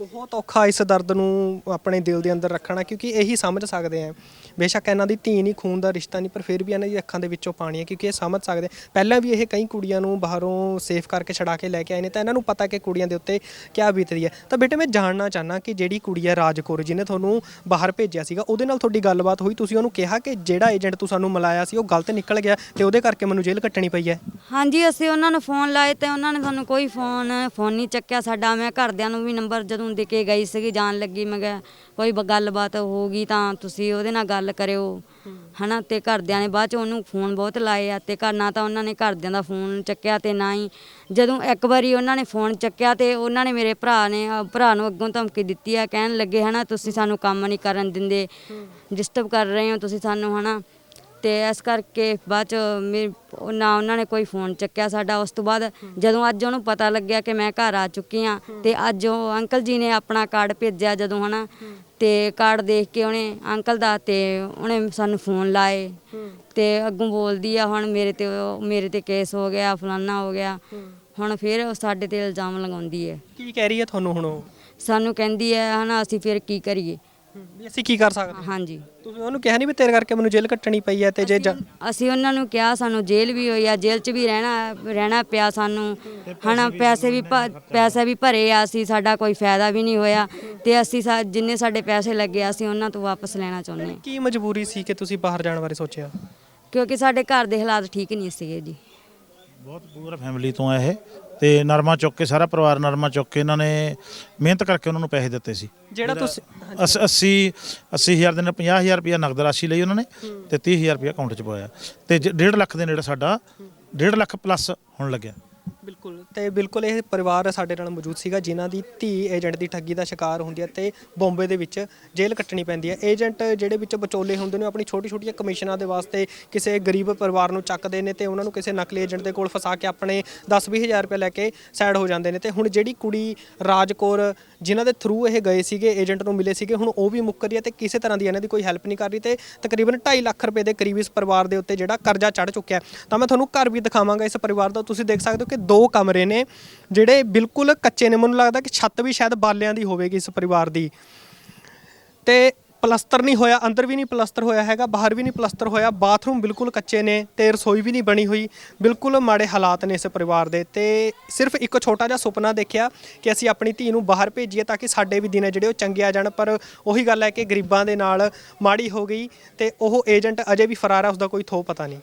ਬਹੁਤ ਔਖਾ ਇਸ ਦਰਦ ਨੂੰ ਆਪਣੇ ਦਿਲ ਦੇ ਅੰਦਰ ਰੱਖਣਾ, ਕਿਉਂਕਿ ਇਹੀ ਸਮਝ ਸਕਦੇ ਆ ਬੇਸ਼ੱਕ ਇਹਨਾਂ ਦੀ ਧੀ ਨਹੀਂ ਖੂਨ ਦਾ ਰਿਸ਼ਤਾ ਨਹੀਂ ਪਰ ਫਿਰ ਵੀ ਇਹਨਾਂ ਦੀ ਅੱਖਾਂ ਦੇ ਵਿੱਚੋਂ ਪਾਣੀ ਹੈ, ਕਿਉਂਕਿ ਇਹ ਸਮਝ ਸਕਦੇ ਆ। ਪਹਿਲਾਂ ਵੀ ਇਹ ਕਈ ਕੁੜੀਆਂ ਨੂੰ ਬਾਹਰੋਂ ਸੇਫ ਕਰਕੇ ਛਡਾ ਕੇ ਲੈ ਕੇ ਆਏ ਨੇ, ਤਾਂ ਇਹਨਾਂ ਨੂੰ ਪਤਾ ਕਿ ਕੁੜੀਆਂ ਦੇ ਉੱਤੇ ਕਿਆ ਬੀਤਦੀ ਹੈ। ਤਾਂ ਬੇਟੇ, ਮੈਂ ਜਾਣਨਾ ਚਾਹਨਾ ਕਿ ਜਿਹੜੀ ਕੁੜੀ ਹੈ ਰਾਜਕੌਰ, ਜਿਹਨੇ ਤੁਹਾਨੂੰ ਬਾਹਰ ਭੇਜਿਆ ਸੀਗਾ, ਉਹਦੇ ਨਾਲ ਤੁਹਾਡੀ ਗੱਲਬਾਤ ਹੋਈ? ਤੁਸੀਂ ਉਹਨੂੰ ਕਿਹਾ ਕਿ ਜਿਹੜਾ ਏਜੰਟ ਤੂੰ ਸਾਨੂੰ ਮਿਲਾਇਆ ਸੀ, ਉਹ ਗਲਤ ਨਿਕਲ ਗਿਆ ਤੇ ਉਹਦੇ ਕਰਕੇ ਮੈਨੂੰ ਜੇਲ੍ਹ ਕੱਟਣੀ ਪਈ ਹੈ?
ਹਾਂਜੀ, ਅਸੀਂ ਉਹਨਾਂ ਨੂੰ ਫੋਨ ਲਾਏ ਤੇ ਉਹਨਾਂ ਨੇ ਸਾਨੂੰ ਕੋਈ ਫੋਨ ਫੋਨ ਨਹੀਂ ਚੱਕਿਆ। ਸਾਡਾ, ਮੈਂ ਘਰਦਿਆਂ ਨੂੰ ਵੀ ਨੰਬਰ ਜਦੋਂ ਦੇ ਕੇ ਗਈ ਸੀਗੀ ਜਾਣ ਲੱਗੀ ਮੈਂ ਕਿਹਾ ਕੋਈ ਬ- ਗੱਲਬਾਤ ਹੋਊਗੀ ਤਾਂ ਤੁਸੀਂ ਉਹਦੇ ਨਾਲ ਗੱਲ ਕਰਿਓ। ਹਨਾ ਤੇ ਘਰਦਿਆਂ ਨੇ ਬਾਅਦ ਚ ਉਹਨੂੰ ਫੋਨ ਬਹੁਤ ਲਾਏ ਆ ਤੇ ਘਰ ਨਾ ਤਾਂ ਉਹਨਾਂ ਨੇ ਘਰਦਿਆਂ ਦਾ ਫੋਨ ਚੱਕਿਆ ਤੇ ਨਾ ਹੀ ਜਦੋਂ ਇੱਕ ਵਾਰੀ ਉਹਨਾਂ ਨੇ ਫੋਨ ਚੱਕਿਆ ਤੇ ਉਹਨਾਂ ਨੇ ਮੇਰੇ ਭਰਾ ਨੇ ਅ, ਭਰਾ ਨੂੰ ਅੱਗੋਂ ਧਮਕੀ ਦਿੱਤੀ ਆ ਕਹਿਣ ਲੱਗੇ ਹਨਾ ਤੁਸੀਂ ਸਾਨੂੰ ਕੰਮ ਨਹੀਂ ਕਰਨ ਦਿੰਦੇ ਡਿਸਟਰਬ ਕਰ ਰਹੇ ਹੋ ਤੁਸੀਂ ਸਾਨੂੰ ਹਨਾ। ਤੇ ਇਸ ਕਰਕੇ ਬਾਅਦ ਚ ਮੇ- ਉਹ ਨਾ ਉਹਨਾਂ ਨੇ ਕੋਈ ਫੋਨ ਚੱਕਿਆ ਸਾਡਾ। ਉਸ ਤੋਂ ਬਾਅਦ ਜਦੋਂ ਅੱਜ ਉਹਨੂੰ ਪਤਾ ਲੱਗਿਆ ਕਿ ਮੈਂ ਘਰ ਆ ਚੁੱਕੀ ਆ ਤੇ ਅੱਜ ਉਹ ਅੰਕਲ ਜੀ ਨੇ ਆਪਣਾ ਕਾਰਡ ਭੇਜਿਆ ਜਦੋਂ ਹਨਾ। ਤੇ ਕਾਰਡ ਦੇਖ ਕੇ ਉਹਨੇ ਅੰਕਲ ਦਾ ਤੇ ਉਹਨੇ ਸਾਨੂੰ ਫੋਨ ਲਾਏ ਤੇ ਅੱਗੋਂ ਬੋਲਦੀ ਆ ਹੁਣ ਮੇਰੇ ਤੇ ਉਹ- ਮੇਰੇ ਤੇ ਕੇਸ ਹੋ ਗਿਆ ਫਲਾਨਾ ਹੋ ਗਿਆ। ਹੁਣ ਫਿਰ ਉਹ ਸਾਡੇ ਤੇ ਇਲਜ਼ਾਮ ਲਗਾਉਂਦੀ ਹੈ।
ਕੀ ਕਹਿ ਰਹੀ ਹੈ ਤੁਹਾਨੂੰ ਹੁਣ ਉਹ?
ਸਾਨੂੰ ਕਹਿੰਦੀ ਹੈ ਹਨਾ ਅਸੀਂ ਫਿਰ ਕੀ ਕਰੀਏ?
ਵੀ ਅਸੀਂ ਕੀ ਕਰ ਸਕਦੇ?
ਹਾਂਜੀ।
ਤੁਸੀਂ ਉਹਨੂੰ ਕਿਹਾ ਨਹੀਂ ਵੀ ਤੇਰੇ ਕਰਕੇ ਮੈਨੂੰ ਜੇਲ੍ਹ ਕੱਟਣੀ ਪਈ ਹੈ ਤੇ ਜੇ ਜਾ-
ਅਸੀਂ ਉਹਨਾਂ ਨੂੰ ਕਿਹਾ ਸਾਨੂੰ ਜੇਲ੍ਹ ਵੀ ਹੋਈ ਆ ਜੇਲ੍ਹ 'ਚ ਵੀ ਰਹਿਣਾ ਰਹਿਣਾ ਪਿਆ ਸਾਨੂੰ। ਹਨਾ ਪੈਸੇ ਵੀ ਭ- ਪੈਸੇ ਵੀ ਭਰੇ ਆ ਅਸੀਂ ਸਾਡਾ ਕੋਈ ਫਾਇਦਾ ਵੀ ਨਹੀਂ ਹੋਇਆ ਤੇ ਅਸੀਂ ਸਾ- ਜਿੰਨੇ ਸਾਡੇ ਪੈਸੇ ਲੱਗੇ ਆ, ਅਸੀਂ ਉਹਨਾਂ ਤੋਂ ਵਾਪਸ ਲੈਣਾ ਚਾਹੁੰਦੇ ਹਾਂ।
ਕੀ ਮਜਬੂਰੀ ਸੀ ਕਿ ਤੁਸੀਂ ਬਾਹਰ ਜਾਣ ਬਾਰੇ ਸੋਚਿਆ?
ਕਿਉਂਕਿ ਸਾਡੇ ਘਰ ਦੇ ਹਾਲਾਤ ਠੀਕ ਨਹੀਂ ਸੀਗੇ ਜੀ।
ਬਹੁਤ ਪੂਰਾ ਫੈਮਿਲੀ ਤੋਂ ਆ ਇਹ। ਤੇ ਨਰਮਾ ਚੁੱਕ ਕੇ ਸਾਰਾ ਪਰਿਵਾਰ ਨਰਮਾ ਚੁੱਕ ਕੇ ਇਹਨਾਂ ਨੇ ਮਿਹਨਤ ਕਰਕੇ ਉਹਨਾਂ ਨੂੰ ਪੈਸੇ ਦਿੱਤੇ ਸੀ।
ਜਿਹੜਾ ਤੁਸੀਂ
ਅਸ- 80 80000 ਦੇ ਨਾਲ 50000 ਰੁਪਇਆ ਨਗਦ ਰਾਸ਼ੀ ਲਈ ਉਹਨਾਂ ਨੇ ਤੇ 30000 ਰੁਪਇਆ ਅਕਾਊਂਟ 'ਚ ਪਾਇਆ ਤੇ 1.5 ਲੱਖ ਦੇ ਨੇੜੇ ਸਾਡਾ 1.5 ਲੱਖ ਪਲੱਸ ਹੁਣ ਲੱਗਿਆ।
ਬਿਲਕੁਲ। ਤੇ ਬਿਲਕੁਲ ਇਹ ਪਰਿਵਾਰ ਸਾਡੇ ਨਾਲ ਮੌਜੂਦ ਸੀਗਾ, ਜਿਨ੍ਹਾਂ ਦੀ ਧੀ ਏਜੰਟ ਦੀ ਠੱਗੀ ਦਾ ਸ਼ਿਕਾਰ ਹੁੰਦੀ ਹੈ ਤੇ ਬੰਬੇ ਦੇ ਵਿੱਚ ਜੇਲ੍ਹ ਕੱਟਣੀ ਪੈਂਦੀ ਹੈ। ਏਜੰਟ ਜਿਹੜੇ ਵਿੱਚ ਵਿਚੋਲੇ ਹੁੰਦੇ ਨੇ, ਉਹ ਆਪਣੀ ਛੋਟੀ ਛੋਟੀਆਂ ਕਮਿਸ਼ਨਾਂ ਦੇ ਵਾਸਤੇ ਕਿਸੇ ਗਰੀਬ ਪਰਿਵਾਰ ਨੂੰ ਚੱਕਦੇ ਨੇ ਤੇ ਉਹਨਾਂ ਨੂੰ ਕਿਸੇ ਨਕਲੀ ਏਜੰਟ ਦੇ ਕੋਲ ਫਸਾ ਕੇ ਆਪਣੇ 10-20 ਹਜ਼ਾਰ ਰੁਪਏ ਲੈ ਕੇ ਸਾਈਡ ਹੋ ਜਾਂਦੇ ਨੇ। ਤੇ ਹੁਣ ਜਿਹੜੀ ਕੁੜੀ ਰਾਜਕੌਰ, ਜਿਨ੍ਹਾਂ ਦੇ ਥਰੂ ਇਹ ਗਏ ਸੀਗੇ, ਏਜੰਟ ਨੂੰ ਮਿਲੇ ਸੀਗੇ, ਹੁਣ ਉਹ ਵੀ ਮੁੱਕ ਰਹੀ ਹੈ ਤੇ ਕਿਸੇ ਤਰ੍ਹਾਂ ਦੀ ਇਹਨਾਂ ਦੀ ਕੋਈ ਹੈਲਪ ਨਹੀਂ ਕਰ ਰਹੀ ਤੇ ਤਕਰੀਬਨ 2.5 ਲੱਖ ਰੁਪਏ ਦੇ ਕਰੀਬ ਇਸ ਪਰਿਵਾਰ ਦੇ ਉੱਤੇ ਜਿਹੜਾ ਕਰਜ਼ਾ ਚੜ ਚੁੱਕਿਆ ਤਾਂ ਮੈਂ ਤੁਹਾਨੂੰ ਘਰ ਵੀ ਦਿਖਾਵਾਂਗਾ ਇਸ ਪਰਿਵਾਰ ਦਾ। ਤੁਸੀਂ ਦੇਖ ਸਕਦੇ ਹੋ ਕਿ ਦੋ ਕਮਰੇ ਨੇ, ਜਿਹੜੇ ਬਿਲਕੁਲ ਕੱਚੇ ਨੇ। ਮੈਨੂੰ ਲੱਗਦਾ ਕਿ ਛੱਤ ਵੀ ਸ਼ਾਇਦ ਬਾਲਿਆਂ ਦੀ ਹੋਵੇਗੀ ਇਸ ਪਰਿਵਾਰ ਦੀ। ਤੇ ਪਲਸਤਰ ਨਹੀਂ ਹੋਇਆ, ਅੰਦਰ ਵੀ ਨਹੀਂ ਪਲਸਤਰ ਹੋਇਆ ਹੈਗਾ, ਬਾਹਰ ਵੀ ਨਹੀਂ ਪਲਸਤਰ ਹੋਇਆ, ਬਾਥਰੂਮ ਬਿਲਕੁਲ ਕੱਚੇ ਨੇ ਤੇ ਰਸੋਈ ਵੀ ਨਹੀਂ ਬਣੀ ਹੋਈ, ਬਿਲਕੁਲ ਮਾੜੇ ਹਾਲਾਤ ਨੇ ਇਸ ਪਰਿਵਾਰ ਦੇ। ਤੇ ਸਿਰਫ ਇੱਕ ਛੋਟਾ ਜਿਹਾ ਸੁਪਨਾ ਦੇਖਿਆ ਕਿ ਅਸੀਂ ਆਪਣੀ ਧੀ ਨੂੰ ਬਾਹਰ ਭੇਜੀਏ ਤਾਂ ਕਿ ਸਾਡੇ ਵੀ ਦਿਨ ਹੈ ਜਿਹੜੇ ਉਹ ਚੰਗੇ ਆ ਜਾਣ, ਪਰ ਉਹੀ ਗੱਲ ਹੈ ਕਿ ਗਰੀਬਾਂ ਦੇ ਨਾਲ ਮਾੜੀ ਹੋ ਗਈ ਤੇ ਉਹ ਏਜੰਟ ਅਜੇ ਵੀ ਫਰਾਰ ਹੈ ਉਸਦਾ ਕੋਈ ਥੋ ਪਤਾ ਨਹੀਂ।